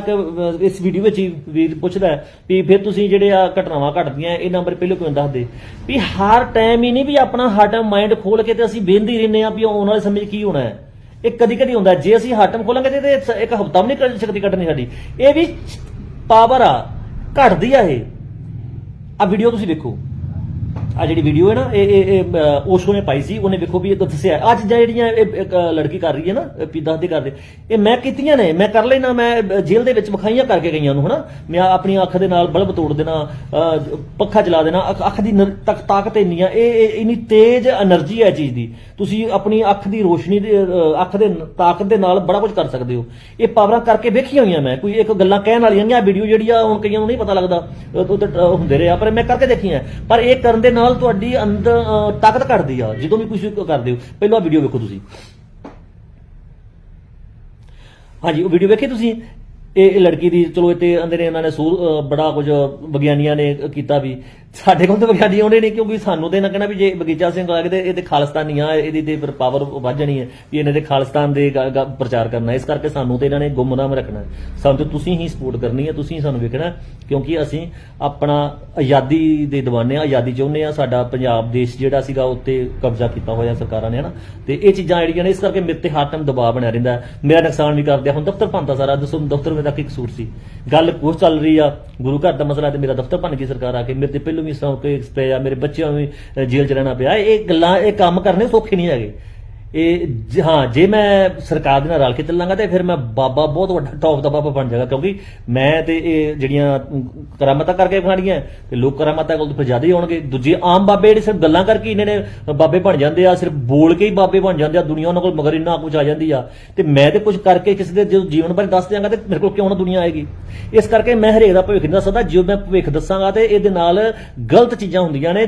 ਇਸ ਵੀਡੀਓ ਵਿੱਚ ਹੀ ਵੀਰ ਪੁੱਛਦਾ ਵੀ ਫਿਰ ਤੁਸੀਂ ਜਿਹੜੇ ਆ ਘਟਨਾਵਾਂ ਘਟਦੀਆਂ ਇਹਨਾਂ ਬਾਰੇ ਪਹਿਲਾਂ ਕਿਉਂ ਦੱਸਦੇ? ਵੀ ਹਰ ਟਾਈਮ ਹੀ ਨਹੀਂ ਵੀ ਆਪਣਾ ਹਰ ਟਾਈਮ ਮਾਈਂਡ ਖੋਲ ਕੇ ਤੇ ਅਸੀਂ ਵੇਂਦੀ ਰਹਿੰਦੇ ਆ ਵੀ ਆਉਣ ਵਾਲੇ ਸਮੇਂ 'ਚ ਕੀ ਹੋਣਾ ਹੈ। ਇਹ ਕਦੀ ਕਦੀ ਹੁੰਦਾ ਜੇ ਅਸੀਂ ਹਰ ਖੋਲਾਂਗੇ ਤੇ ਇਹਦੇ ਇੱਕ ਹਫਤਾ ਵੀ ਨਹੀਂ ਕੱਢ ਸਕਦੀ ਕੱਢਣੀ ਸਾਡੀ। ਇਹ ਵੀ ਪਾਵਰ ਆ। ਘਟਦੀ ਆ ਇਹ। ਆ ਵੀਡੀਓ ਤੁਸੀਂ ਦੇਖੋ ਆ ਜਿਹੜੀ ਵੀਡੀਓ ਹੈ ਨਾ, ਇਹ ਇਹ ਉਸੋ ਨੇ ਪਾਈ ਸੀ, ਉਹਨੇ ਵੇਖੋ ਵੀ ਇਹ ਤਾਂ ਦੱਸਿਆ। ਅੱਜ ਜਿਹੜੀਆਂ ਇਹ ਲੜਕੀ ਕਰ ਰਹੀ ਹੈ ਨਾ ਪੀ ਦੱਸਦੇ ਕਰਦੇ, ਇਹ ਮੈਂ ਕੀਤੀਆਂ ਨੇ, ਮੈਂ ਕਰ ਲੈਣਾ, ਮੈਂ ਜੇਲ੍ਹ ਦੇ ਵਿੱਚ ਵਿਖਾਈਆਂ ਕਰਕੇ ਗਈਆਂ ਉਹਨੂੰ ਹਨਾ? ਮੈਂ ਆਪਣੀ ਅੱਖ ਦੇ ਨਾਲ ਬਲਬ ਤੋੜ ਦੇਣਾ ਪੱਖਾ ਚਲਾ ਦੇਣਾ, ਅੱਖ ਦੀ ਤਾਕਤ ਇੰਨੀ ਆ, ਇਹ ਇੰਨੀ ਤੇਜ਼ એનર્ਜੀ ਹੈ ਚੀਜ਼ ਦੀ। ਤੁਸੀਂ ਆਪਣੀ ਅੱਖ ਦੀ ਰੋਸ਼ਨੀ ਦੇ ਅੱਖ ਦੇ ਤਾਕਤ ਦੇ ਨਾਲ ਬੜਾ ਕੁਝ ਕਰ ਸਕਦੇ ਹੋ। ਇਹ ਪਾਵਰਾਂ ਕਰਕੇ ਵੇਖੀਆਂ ਹੋਈਆਂ ਮੈਂ, ਕੋਈ ਇੱਕ ਗੱਲਾਂ ਕਹਿਣ ਵਾਲੀਆਂ ਨਹੀਂ ਆ ਵੀਡੀਓ ਜਿਹੜੀ ਆ, ਹੁਣ ਕਈਆਂ ਨੂੰ ਨਹੀਂ ਪਤਾ ਲੱਗਦਾ ਉਹ ਹੁੰਦੇ ਰਹੇ ਆ, ਪਰ ਮੈਂ ਕਰਕੇ ਦੇਖੀਆਂ। ਪਰ ਇਹ ਕਰਨ ਦੇ ਨਾਲ ਤੁਹਾਡੀ ਅੰਦਰ ਅ, ਤਾਕਤ ਘਟਦੀ ਆ ਜਦੋਂ ਵੀ ਕੁਝ ਕਰਦੇ ਹੋ। ਪਹਿਲਾਂ ਵੀਡੀਓ ਵੇਖੋ ਤੁਸੀਂ। ਹਾਂਜੀ ਉਹ ਵੀਡੀਓ ਵੇਖੀ ਤੁਸੀਂ? ਇਹ ਇਹ ਲੜਕੀ ਦੀ ਚਲੋ ਇੱਥੇ ਅੰਦਰ ਨੇ ਇਹਨਾਂ ਨੇ ਸੂ ਅ, ਬੜਾ ਕੁਝ ਵਿਗਿਆਨੀਆਂ ਨੇ ਕੀਤਾ ਵੀ। ਸਾਡੇ ਕੋਲ ਤਾਂ ਵਿਗਿਆਨੀ ਆਉਣੇ ਨਹੀਂ ਕਿਉਂਕਿ ਸਾਨੂੰ ਤੇ ਨਾ ਕਹਿਣਾ ਵੀ ਜੇ ਬਗੀਚਾ ਸਿੰਘ ਲੱਗਦੇ ਕੇ ਇਹ ਤੇ ਖਾਲਿਸਤਾਨੀ ਆ, ਇਹਦੀ ਤੇ ਫਿਰ ਪਾਵਰ ਵੱਧ ਜਾਣੀ ਹੈ, ਵੀ ਇਹਨੇ ਤੇ ਖਾਲਿਸਤਾਨ ਦੇ ਪ੍ਰਚਾਰ ਕਰਨਾ ਇਸ ਕਰਕੇ ਸਾਨੂੰ ਤੇ ਇਹਨਾਂ ਨੇ ਗੁੰਮਨਾਮ ਰੱਖਣਾ ਸਾਨੂੰ ਤੇ ਤੁਸੀਂ ਹੀ ਸਪੋਰਟ ਕਰਨੀ ਹੈ, ਤੁਸੀਂ ਸਾਨੂੰ ਵੇਖਣਾ ਕਿਉਂਕਿ ਅਸੀਂ ਆਪਣਾ ਆਜ਼ਾਦੀ ਦੇ دیਵਾਨੇ ਆ ਆਜ਼ਾਦੀ ਚਾਹੁੰਦੇ ਆ ਸਾਡਾ ਪੰਜਾਬ ਦੇਸ਼ ਜਿਹੜਾ ਸੀਗਾ ਉੱਤੇ ਕਬਜ਼ਾ ਕੀਤਾ ਹੋਇਆ ਸਰਕਾਰਾਂ ਨੇ, ਹਨਾ? ਤੇ ਇਹ ਚੀਜ਼ਾਂ ਜਿਹੜੀਆਂ ਨੇ, ਇਸ ਕਰਕੇ ਮੇਰੇ ਤੇ ਹਰ ਟਾਈਮ ਦਬਾਅ ਬਣਿਆ ਰਹਿੰਦਾ ਮੇਰਾ ਨੁਕਸਾਨ ਵੀ ਕਰਦੇ ਆ। ਹੁਣ ਦਫ਼ਤਰ ਭੰਨਤਾ ਸਾਰਾ, ਦੱਸੋ, ਦਫ਼ਤਰ ਮੇਰਾ ਕੀ ਕਸੂਰ ਸੀ। ਗੱਲ ਕੁਛ ਚੱਲ ਰਹੀ ਆ, ਗੁਰੂ ਘਰ ਦਾ ਮਸਲਾ ਤੇ ਮੇਰਾ ਦਫ਼ਤਰ ਭੰਨ ਗਈ ਸਰਕਾਰ ਆ ਕੇ ਮੇਰੇ ਤੇ ਪਹਿਲਾਂ ਵੀ ਸੌ ਕੇ ਪਿਆ ਮੇਰੇ ਬੱਚਿਆਂ ਨੂੰ ਵੀ ਅ, ਜੇਲ੍ਹ ਚ ਰਹਿਣਾ ਪਿਆ। ਇਹ ਗੱਲਾਂ ਇਹ ਕੰਮ ਕਰਨੇ ਸੌਖੇ ਨਹੀਂ ਹੈਗੇ। ਇਹ ਹਾਂ ਜੇ ਮੈਂ ਸਰਕਾਰ ਦੇ ਨਾਲ ਰਲ ਕੇ ਚੱਲਾਂਗਾ ਤੇ ਫਿਰ ਮੈਂ ਬਾਬਾ ਬਹੁਤ ਵੱਡਾ ਟੌਪ ਦਾ ਬਾਬਾ ਬਣ ਜਾਗਾ ਕਿਉਂਕਿ ਮੈਂ ਤੇ ਇਹ ਜਿਹੜੀਆਂ ਅਮ, ਕਰਾਮਾਤਾਂ ਕਰਕੇ ਖਾਣੀਆਂ ਤੇ ਲੋਕ ਕਰਾਮਾਤਾਂ ਕੋਲ ਫਿਰ ਜ਼ਿਆਦਾ ਹੀ ਆਉਣਗੇ। ਦੂਜੇ ਆਮ ਬਾਬੇ ਜਿਹੜੇ ਸਿਰਫ ਗੱਲਾਂ ਕਰਕੇ ਇਹਨਾਂ ਨੇ ਬਾਬੇ ਬਣ ਜਾਂਦੇ ਆ ਸਿਰਫ ਬੋਲ ਕੇ ਹੀ ਬਾਬੇ ਬਣ ਜਾਂਦੇ ਆ ਦੁਨੀਆ ਉਹਨਾਂ ਕੋਲ ਮਗਰ ਇੰਨਾ ਕੁਝ ਆ ਜਾਂਦੀ ਆ। ਤੇ ਮੈਂ ਤੇ ਕੁਝ ਕਰਕੇ ਕਿਸੇ ਦੇ ਜਦੋਂ ਜੀਵਨ ਬਾਰੇ ਦੱਸ ਦਿਆਂਗਾ ਤੇ ਮੇਰੇ ਕੋਲ ਕਿਉਂ ਨਾ ਦੁਨੀਆ ਆਏਗੀ? ਇਸ ਕਰਕੇ ਮੈਂ ਹਰੇਕ ਦਾ ਭਵਿੱਖ ਨਹੀਂ ਦੱਸ ਸਕਦਾ ਜੋ ਮੈਂ ਭਵਿੱਖ ਦੱਸਾਂਗਾ ਤੇ ਇਹਦੇ ਨਾਲ ਗਲਤ ਚੀਜ਼ਾਂ ਹੁੰਦੀਆਂ ਨੇ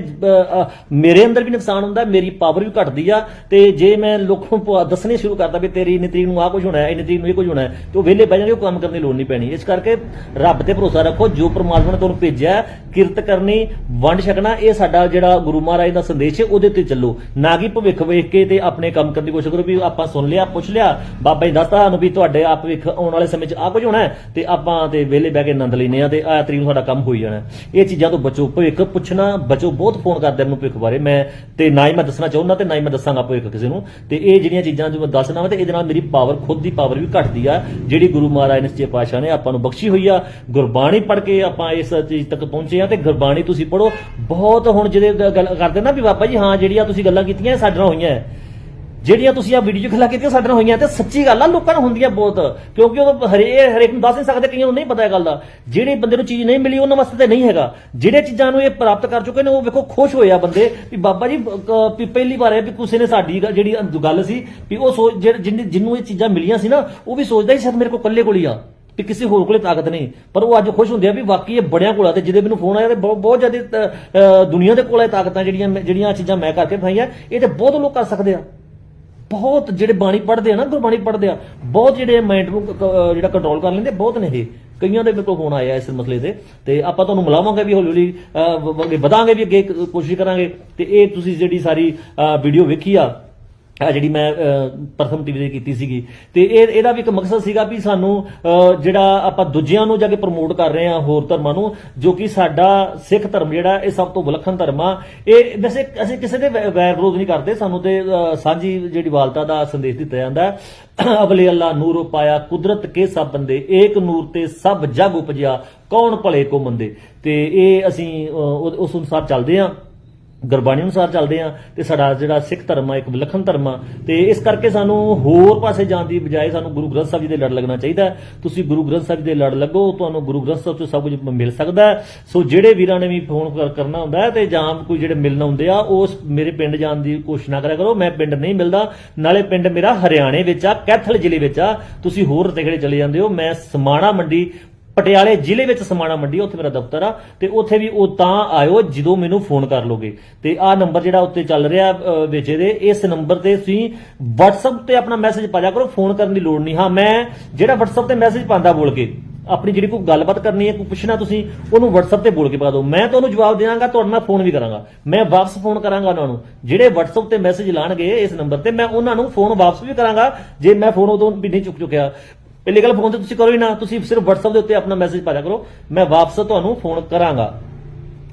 ਮੇਰੇ ਅੰਦਰ ਵੀ ਨੁਕਸਾਨ ਹੁੰਦਾ ਮੇਰੀ ਪਾਵਰ ਵੀ ਘਟਦੀ ਆ ਤੇ ਜੇ ਮੈਂ ਲੋਕਾਂ ਨੂੰ ਪ- ਦੱਸਣੇ ਸ਼ੁਰੂ ਕਰਦਾ ਵੀ ਤੇਰੀ ਇੰਨੀ ਤਰੀਕ ਨੂੰ ਆ ਕੁਝ ਹੋਣਾ ਹੈ, ਇੰਨੀ ਤਰੀਕ ਨੂੰ ਇਹ ਕੁਝ ਹੋਣਾ ਹੈ। ਤੇ ਉਹ ਵਿਹਲੇ ਬਹਿ ਜਾਣਗੇ, ਉਹ ਕੰਮ ਕਰਨ ਦੀ ਲੋੜ ਨਹੀਂ ਪੈਣੀ। ਇਸ ਕਰਕੇ ਰੱਬ ਤੇ ਭਰੋਸਾ ਰੱਖੋ, ਜੋ ਪ੍ਰਮਾਤਮਾ ਨੇ ਤੁਹਾਨੂੰ ਭੇਜਿਆ ਕਿਰਤ ਕਰਨੀ, ਵੰਡ ਛਕਣਾ, ਇਹ ਸਾਡਾ ਜਿਹੜਾ ਗੁਰੂ ਮਹਾਰਾਜ ਦਾ ਸੰਦੇਸ਼ ਹੈ, ਉਹਦੇ ਤੇ ਚੱਲੋ। ਨਾ ਕਿ ਭਵਿੱਖ ਵੇਖ ਕੇ ਤੇ ਆਪਣੇ ਕੰਮ ਕਰਨ ਦੀ ਕੋਸ਼ਿਸ਼ ਕਰੋ ਵੀ ਆਪਾਂ ਸੁਣ ਲਿਆ, ਪੁੱਛ ਲਿਆ। ਬਾਬਾ ਜੀ ਦੱਸਤਾ ਸਾਨੂੰ ਵੀ ਤੁਹਾਡੇ ਆਪ ਭਵਿੱਖ ਆਉਣ ਵਾਲੇ ਸਮੇਂ 'ਚ ਆ ਕੁਝ ਹੋਣਾ ਤੇ ਆਪਾਂ ਤੇ ਵਿਹਲੇ ਬਹਿ ਕੇ ਆਨੰਦ ਲੈਨੇ ਆ ਤੇ ਆ ਤਰੀਕ ਨੂੰ ਸਾਡਾ ਕੰਮ ਹੋਈ ਜਾਣਾ ਇਹ ਚੀਜ਼ਾਂ ਤੋਂ ਬਚੋ, ਭਵਿੱਖ ਪੁੱਛਣਾ, ਬਚੋ, ਬਹੁਤ ਫੋਨ ਕਰਦੇ ਮੈਨੂੰ ਭਵਿੱਖ ਬਾਰੇ। ਮੈਂ ਤੇ ਨਾ ਹੀ ਮੈਂ ਦੱਸਣਾ ਚਾਹੁੰਦਾ ਤੇ ਨਾ ਹੀ ਮੈਂ ਦੱਸਾਂਗਾ ਭਵਿੱਖ ਕਿਸੇ ਨੂੰ। ਤੇ ਇਹ ਜਿਹੜੀਆਂ ਚੀਜ਼ਾਂ ਜੋ ਮੈਂ ਦੱਸਣਾ ਵਾ ਤੇ ਇਹਦੇ ਨਾਲ ਮੇਰੀ ਪਾਵਰ ਖੁਦ ਦੀ ਪਾਵਰ ਵੀ ਘਟਦੀ ਆ। ਜਿਹੜੀ ਗੁਰੂ ਮਹਾਰਾਜ ਨੇ ਸੱਚੇ ਪਾਤਸ਼ਾਹ ਨੇ ਆਪਾਂ ਨੂੰ ਬਖਸ਼ੀ ਹੋਈ ਆ, ਗੁਰਬਾਣੀ ਪੜ੍ਹ ਕੇ ਆਪਾਂ ਇਸ ਚੀਜ਼ ਤੱਕ ਪਹੁੰਚੇ ਆ ਤੇ ਗੁਰਬਾਣੀ ਤੁਸੀਂ ਪੜੋ ਬਹੁਤ ਹੁਣ ਜਿਹੜੇ ਗੱਲ ਕਰਦੇ ਨਾ ਵੀ ਬਾਬਾ ਜੀ, ਹਾਂ, ਜਿਹੜੀਆਂ ਤੁਸੀਂ ਗੱਲਾਂ ਕੀਤੀਆਂ, ਇਹ ਸਾਡੇ ਨਾਲ ਹੋਈਆਂ। ਜਿਹੜੀਆਂ ਤੁਸੀਂ ਆ ਵੀਡੀਓ ਖਲਾ ਕੀਤੀਆਂ ਸਾਡੇ ਨਾਲ ਹੋਈਆਂ ਤੇ ਸੱਚੀ ਗੱਲ ਆ ਲੋਕਾਂ ਨੂੰ ਹੁੰਦੀਆਂ ਬਹੁਤ ਕਿਉਂਕਿ ਉਹ ਹਰੇ ਹਰੇਕ ਨੂੰ ਦੱਸ ਨਹੀਂ ਸਕਦੇ ਕਈਆਂ ਨੂੰ ਨਹੀਂ ਪਤਾ ਇਹ ਗੱਲ ਦਾ। ਜਿਹੜੇ ਬੰਦੇ ਨੂੰ ਚੀਜ਼ ਨਹੀਂ ਮਿਲੀ ਉਹਨਾਂ ਵਾਸਤੇ ਤੇ ਨਹੀਂ ਹੈਗਾ। ਜਿਹੜੇ ਚੀਜ਼ਾਂ ਨੂੰ ਇਹ ਪ੍ਰਾਪਤ ਕਰ ਚੁੱਕੇ ਨੇ ਉਹ ਵੇਖੋ ਖੁਸ਼ ਹੋਏ ਆ ਬੰਦੇ ਵੀ ਬਾਬਾ ਜੀ ਵੀ ਪਹਿਲੀ ਵਾਰ ਹੈ ਵੀ ਕਿਸੇ ਨੇ ਸਾਡੀ ਜਿਹੜੀ ਗੱਲ ਸੀ ਵੀ ਉਹ ਸੋਚ ਜਿਹੜੇ- ਜਿਹਨੇ- ਜਿਹਨੂੰ ਇਹ ਚੀਜ਼ਾਂ ਮਿਲੀਆਂ ਸੀ ਨਾ ਉਹ ਵੀ ਸੋਚਦਾ ਸੀ ਸ਼ਾਇਦ ਮੇਰੇ ਕੋਲ ਇਕੱਲੇ ਕੋਲ ਹੀ ਆ ਵੀ ਕਿਸੇ ਹੋਰ ਕੋਲੇ ਤਾਕਤ ਨਹੀਂ। ਪਰ ਉਹ ਅੱਜ ਖੁਸ਼ ਹੁੰਦੇ ਆ ਵੀ ਵਾਕਈ ਇਹ ਬੜਿਆਂ ਕੋਲ ਆ ਤੇ ਜਿਹਦੇ ਮੈਨੂੰ ਫੋਨ ਆਇਆ ਤੇ ਬਹੁਤ ਜ਼ਿਆਦਾ ਅਹ, ਦੁਨੀਆ ਦੇ ਕੋਲ ਇਹ ਤਾਕਤਾਂ ਜਿਹੜੀਆਂ ਮੈਂ- ਜਿਹੜੀਆਂ ਚੀਜ਼ਾਂ ਮੈਂ ਕਰਕੇ ਦਿਖਾਈਆਂ ਇਹ ਤੇ ਬਹੁਤ ਲੋਕ ਕਰ ਸਕਦੇ ਆ। ਬਹੁਤ ਜਿਹੜੇ ਬਾਣੀ ਪੜ੍ਹਦੇ ਆ ਨਾ ਗੁਰਬਾਣੀ ਪੜ੍ਹਦੇ ਆ ਬਹੁਤ ਜਿਹੜੇ ਮਾਈਂਡ ਨੂੰ ਜਿਹੜਾ ਕੰਟਰੋਲ ਕਰ ਲੈਂਦੇ ਬਹੁਤ ਨੇ ਇਹ। ਕਈਆਂ ਦੇ ਮੇਰੇ ਕੋਲ ਫੋਨ ਆਇਆ ਇਸ ਮਸਲੇ ਤੇ ਤੇ ਆਪਾਂ ਤੁਹਾਨੂੰ ਮਿਲਾਵਾਂਗੇ ਵੀ ਹੌਲੀ ਹੌਲੀ ਅਹ, ਵਧਾਂਗੇ ਵੀ ਅੱਗੇ ਕੋਸ਼ਿਸ਼ ਕਰਾਂਗੇ। ਤੇ ਇਹ ਤੁਸੀਂ ਜਿਹੜੀ ਸਾਰੀ ਵੀਡੀਓ ਵੇਖੀ ਆ ਆ ਜਿਹੜੀ ਮੈਂ ਪ੍ਰਥਮ ਟੀਵੀ ਤੇ ਕੀਤੀ ਸੀਗੀ। ਤੇ ਇਹ, ਇਹਦਾ ਵੀ ਇੱਕ ਮਕਸਦ ਸੀਗਾ ਵੀ ਸਾਨੂੰ ਜਿਹੜਾ ਆਪਾਂ ਦੂਜਿਆਂ ਨੂੰ ਜਾ ਕੇ ਪ੍ਰਮੋਟ ਕਰ ਰਹੇ ਆ ਹੋਰ ਧਰਮਾਂ ਨੂੰ, ਜੋ ਕਿ ਸਾਡਾ ਸਿੱਖ ਧਰਮ ਜਿਹੜਾ, ਇਹ ਸਭ ਤੋਂ ਵਿਲੱਖਣ ਧਰਮ ਆ। ਇਹ ਵੈਸੇ ਅਸੀਂ ਕਿਸੇ ਦੇ ਵੈਰ ਵਿਰੋਧ ਨਹੀਂ ਕਰਦੇ, ਸਾਨੂੰ ਤੇ ਸਾਂਝੀ ਜਿਹੜੀ ਵਾਲਤਾ ਦਾ ਸੰਦੇਸ਼ ਦਿੱਤਾ ਜਾਂਦਾ। ਅਬਲੇ ਅੱਲਾ ਨੂਰ ਪਾਇਆ, ਕੁਦਰਤ ਕੇ ਸਭ ਬੰਦੇ, ਏਕ ਨੂਰ ਤੇ ਸਭ ਜਗ ਉਪਜਿਆ, ਕੌਣ ਭਲੇ ਕੋ ਮੰਦੇ? ਤੇ ਇਹ ਅਸੀਂ ਉਸ ਅਨੁਸਾਰ ਚੱਲਦੇ ਆ ਗੁਰਬਾਣੀ ਅਨੁਸਾਰ ਚੱਲਦੇ ਆ ਤੇ ਸਾਡਾ ਜਿਹੜਾ ਸਿੱਖ ਧਰਮ ਆ, ਇੱਕ ਵਿਲੱਖਣ ਧਰਮ ਆ, ਤੇ ਇਸ ਕਰਕੇ ਸਾਨੂੰ ਹੋਰ ਪਾਸੇ ਜਾਣ ਦੀ ਬਜਾਏ ਸਾਨੂੰ ਗੁਰੂ ਗ੍ਰੰਥ ਸਾਹਿਬ ਜੀ ਦੇ ਲੜ ਲੱਗਣਾ ਚਾਹੀਦਾ ਤੁਸੀਂ ਗੁਰੂ ਗ੍ਰੰਥ ਸਾਹਿਬ ਜੀ ਦੇ ਲੜ ਲੱਗੋ, ਤੁਹਾਨੂੰ ਗੁਰੂ ਗ੍ਰੰਥ ਸਾਹਿਬ ਤੋਂ ਸਭ ਕੁਝ ਮਿਲ ਸਕਦਾ ਹੈ। ਸੋ ਜਿਹੜੇ ਵੀਰਾਂ ਨੇ ਵੀ ਫੋਨ ਕਰਨਾ ਹੁੰਦਾ ਹੈ ਤੇ ਜਾਂ ਕੋਈ ਜਿਹੜੇ ਮਿਲਣ ਹੁੰਦੇ ਆ ਉਸ ਮੇਰੇ ਪਿੰਡ ਜਾਣ ਦੀ ਕੋਸ਼ਿਸ਼ ਨਾ ਕਰਿਆ ਕਰੋ, ਮੈਂ ਪਿੰਡ ਨਹੀਂ ਮਿਲਦਾ। ਨਾਲੇ ਪਿੰਡ ਮੇਰਾ ਹਰਿਆਣੇ ਵਿੱਚ ਆ, ਕੈਥਲ ਜ਼ਿਲ੍ਹੇ ਵਿੱਚ ਆ। ਤੁਸੀਂ ਹੋਰ ਤੇੜੇ ਚਲੇ ਜਾਂਦੇ ਹੋ, ਮੈਂ ਸਮਾਣਾ ਮੰਡੀ ਪਟਿਆਲੇ ਜ਼ਿਲ੍ਹੇ ਵਿੱਚ ਸਮਾਣਾ ਮੰਡੀ ਉੱਥੇ ਮੇਰਾ ਦਫ਼ਤਰ ਆ, ਤੇ ਉੱਥੇ ਵੀ ਉਹ ਤਾਂ ਆਇਓ ਜਦੋਂ ਮੈਨੂੰ ਫੋਨ ਕਰ ਲੋਗੇ। ਤੇ ਆਹ ਨੰਬਰ ਜਿਹੜਾ ਉੱਤੇ ਚੱਲ ਰਿਹਾ ਵਿੱਚ ਇਹਦੇ, ਇਸ ਨੰਬਰ ਤੇ ਤੁਸੀਂ WhatsApp ਤੇ ਆਪਣਾ ਮੈਸੇਜ ਪਾ ਕਰੋ, ਫੋਨ ਕਰਨ ਦੀ ਲੋੜ ਨਹੀਂ। ਹਾਂ, ਮੈਂ ਜਿਹੜਾ WhatsApp ਤੇ ਮੈਸੇਜ ਪਾਉਂਦਾ ਬੋਲ ਕੇ, ਆਪਣੀ ਜਿਹੜੀ ਕੋਈ ਗੱਲਬਾਤ ਕਰਨੀ ਹੈ, ਕੋਈ ਪੁੱਛਣਾ ਤੁਸੀਂ, ਉਹਨੂੰ WhatsApp ਤੇ ਬੋਲ ਕੇ ਪਾ ਦਿਓ। ਮੈਂ ਤੁਹਾਨੂੰ ਜਵਾਬ ਦੇਵਾਂਗਾ, ਤੁਹਾਡੇ ਨਾਲ ਫੋਨ ਵੀ ਕਰਾਂਗਾ। ਮੈਂ ਵਾਪਸ ਫੋਨ ਕਰਾਂਗਾ ਉਹਨਾਂ ਨੂੰ। ਜਿਹੜੇ WhatsApp ਤੇ ਮੈਸੇਜ ਲਾਣਗੇ ਇਸ ਨੰਬਰ ਤੇ, ਮੈਂ ਉਹਨਾਂ ਨੂੰ ਫੋਨ ਵਾਪਸ ਵੀ ਕਰਾਂਗਾ, ਜੇ ਮੈਂ ਫੋਨ ਉਦੋਂ ਵੀ ਨਹੀਂ ਚੁੱਕ ਚੁੱਕਿਆ। ਪਹਿਲੀ ਗੱਲ ਫੋਨ ਤੇ ਤੁਸੀਂ ਕਰੋ ਹੀ ਨਾ। ਤੁਸੀਂ ਸਿਰਫ WhatsApp ਦੇ ਉੱਤੇ ਆਪਣਾ ਮੈਸੇਜ ਪਾਇਆ ਕਰੋ। ਮੈਂ ਵਾਪਸ ਤੁਹਾਨੂੰ ਫੋਨ ਕਰਾਂਗਾ।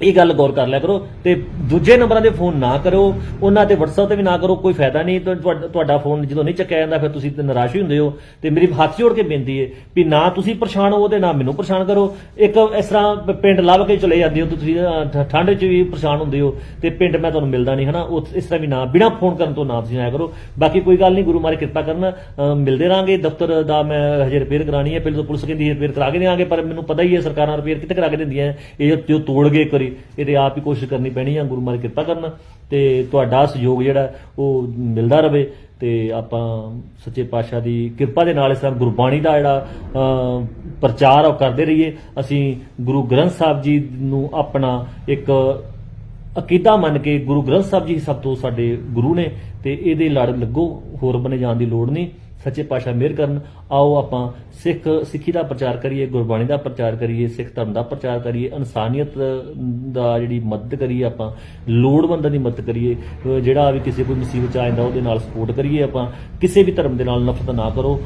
ਇਹ ਗੱਲ ਗੌਰ ਕਰ ਲਿਆ ਕਰੋ ਤੇ ਦੂਜੇ ਨੰਬਰਾਂ ਦੇ ਫੋਨ ਨਾ ਕਰੋ, ਉਹਨਾਂ ਤੇ WhatsApp ਤੇ ਵੀ ਨਾ ਕਰੋ, ਕੋਈ ਫਾਇਦਾ ਨਹੀਂ ਤੁਹਾ- ਤੁਹਾਡਾ ਫੋਨ ਜਦੋਂ ਨਹੀਂ ਚੱਕਿਆ ਜਾਂਦਾ, ਫਿਰ ਤੁਸੀਂ ਤੇ ਨਿਰਾਸ਼ ਹੀ ਹੁੰਦੇ ਹੋ ਤੇ ਮੇਰੀ ਹੱਥ ਜੋੜ ਕੇ ਬੇਨਤੀ ਹੈ ਵੀ ਨਾ ਤੁਸੀਂ ਪਰੇਸ਼ਾਨ ਹੋ ਤੇ ਨਾ ਮੈਨੂੰ ਪਰੇਸ਼ਾਨ ਕਰੋ। ਇੱਕ ਇਸ ਤਰ੍ਹਾਂ ਪਿੰਡ ਲੱਭ ਕੇ ਚਲੇ ਜਾਂਦੇ ਹੋ ਤੇ ਤੁਸੀਂ ਠੰਡ 'ਚ ਵੀ ਪਰੇਸ਼ਾਨ ਹੁੰਦੇ ਹੋ ਤੇ ਪਿੰਡ ਮੈਂ ਤੁਹਾਨੂੰ ਮਿਲਦਾ ਨਹੀਂ, ਹਨਾ? ਉਸ, ਇਸ ਤਰ੍ਹਾਂ ਵੀ ਨਾ, ਬਿਨਾ ਫੋਨ ਕਰਨ ਤੋਂ ਨਾ ਤੁਸੀਂ ਆਇਆ ਕਰੋ। ਬਾਕੀ ਕੋਈ ਗੱਲ ਨਹੀਂ, ਗੁਰੂ ਮਾਰੇ ਕਿਰਪਾ ਕਰਨ ਮਿਲਦੇ ਰਾਂਗੇ ਦਫ਼ਤਰ ਦਾ ਮੈਂ ਹਜੇ ਰਿਪੇਅਰ ਕਰਾਣੀ ਹੈ, ਪਹਿਲਾਂ ਤਾਂ ਪੁਲਿਸ ਕਹਿੰਦੀ ਰਿਪੇਅਰ ਕਰਾ ਕੇ ਦੇਵਾਂਗੇ, ਪਰ ਮੈਨੂੰ ਪਤਾ ਹੀ ਹੈ ਸਰਕਾਰਾਂ ਰਿਪੇਅਰ ਕਿੱਥੇ ਕਰਾ ਕੇ ਦਿੰਦੀਆਂ ਹੈ। ਇਹ ਜੋ ਤੋੜ ਗਏ ਕਰੀ ਇਹਦੇ ਆਪ ਹੀ ਕੋਸ਼ਿਸ਼ ਕਰਨੀ ਪੈਣੀ ਆ, ਗੁਰੂ ਮਾਰੇ ਕਿਰਪਾ ਕਰਨ ਤੇ ਤੁਹਾਡਾ ਸਹਿਯੋਗ ਜਿਹੜਾ ਉਹ ਮਿਲਦਾ ਰਵੇ ਤੇ ਆਪਾਂ ਸੱਚੇ ਪਾਤਸ਼ਾਹ ਦੀ ਕਿਰਪਾ ਦੇ ਨਾਲ ਇਸ ਤਰ੍ਹਾਂ ਗੁਰਬਾਣੀ ਦਾ ਜਿਹੜਾ ਪ੍ਰਚਾਰ ਆ ਉਹ ਕਰਦੇ ਰਹੀਏ। ਅਸੀਂ ਗੁਰੂ ਗ੍ਰੰਥ ਸਾਹਿਬ ਜੀ ਨੂੰ ਆਪਣਾ ਇੱਕ ਅਕੀਦਾ ਮੰਨ ਕੇ ਗੁਰੂ ਗ੍ਰੰਥ ਸਾਹਿਬ ਜੀ ਸਭ ਤੋਂ ਸਾਡੇ ਗੁਰੂ ਨੇ ਤੇ ਇਹਦੇ ਲੜ ਲੱਗੋ, ਹੋਰ ਬਣੇ ਜਾਣ ਦੀ ਲੋੜ ਨਹੀਂ। ਸੱਚੇ ਪਾਤਸ਼ਾਹ ਮਿਹਰ ਕਰਨ। ਆਓ ਆਪਾਂ ਸਿੱਖ, ਸਿੱਖੀ ਦਾ ਪ੍ਰਚਾਰ ਕਰੀਏ, ਗੁਰਬਾਣੀ ਦਾ ਪ੍ਰਚਾਰ ਕਰੀਏ, ਸਿੱਖ ਧਰਮ ਦਾ ਪ੍ਰਚਾਰ ਕਰੀਏ, ਇਨਸਾਨੀਅਤ ਦਾ ਜਿਹੜੀ ਮਦਦ ਕਰੀਏ ਆਪਾਂ, ਲੋੜਵੰਦਾਂ ਦੀ ਮਦਦ ਕਰੀਏ ਜਿਹੜਾ ਵੀ ਕਿਸੇ ਕੋਈ ਮੁਸੀਬਤ ਚ ਆ ਜਾਂਦਾ ਉਹਦੇ ਨਾਲ ਸਪੋਰਟ ਕਰੀਏ ਆਪਾਂ, ਕਿਸੇ ਵੀ ਧਰਮ ਦੇ ਨਾਲ ਨਫ਼ਰਤ ਨਾ ਕਰੋ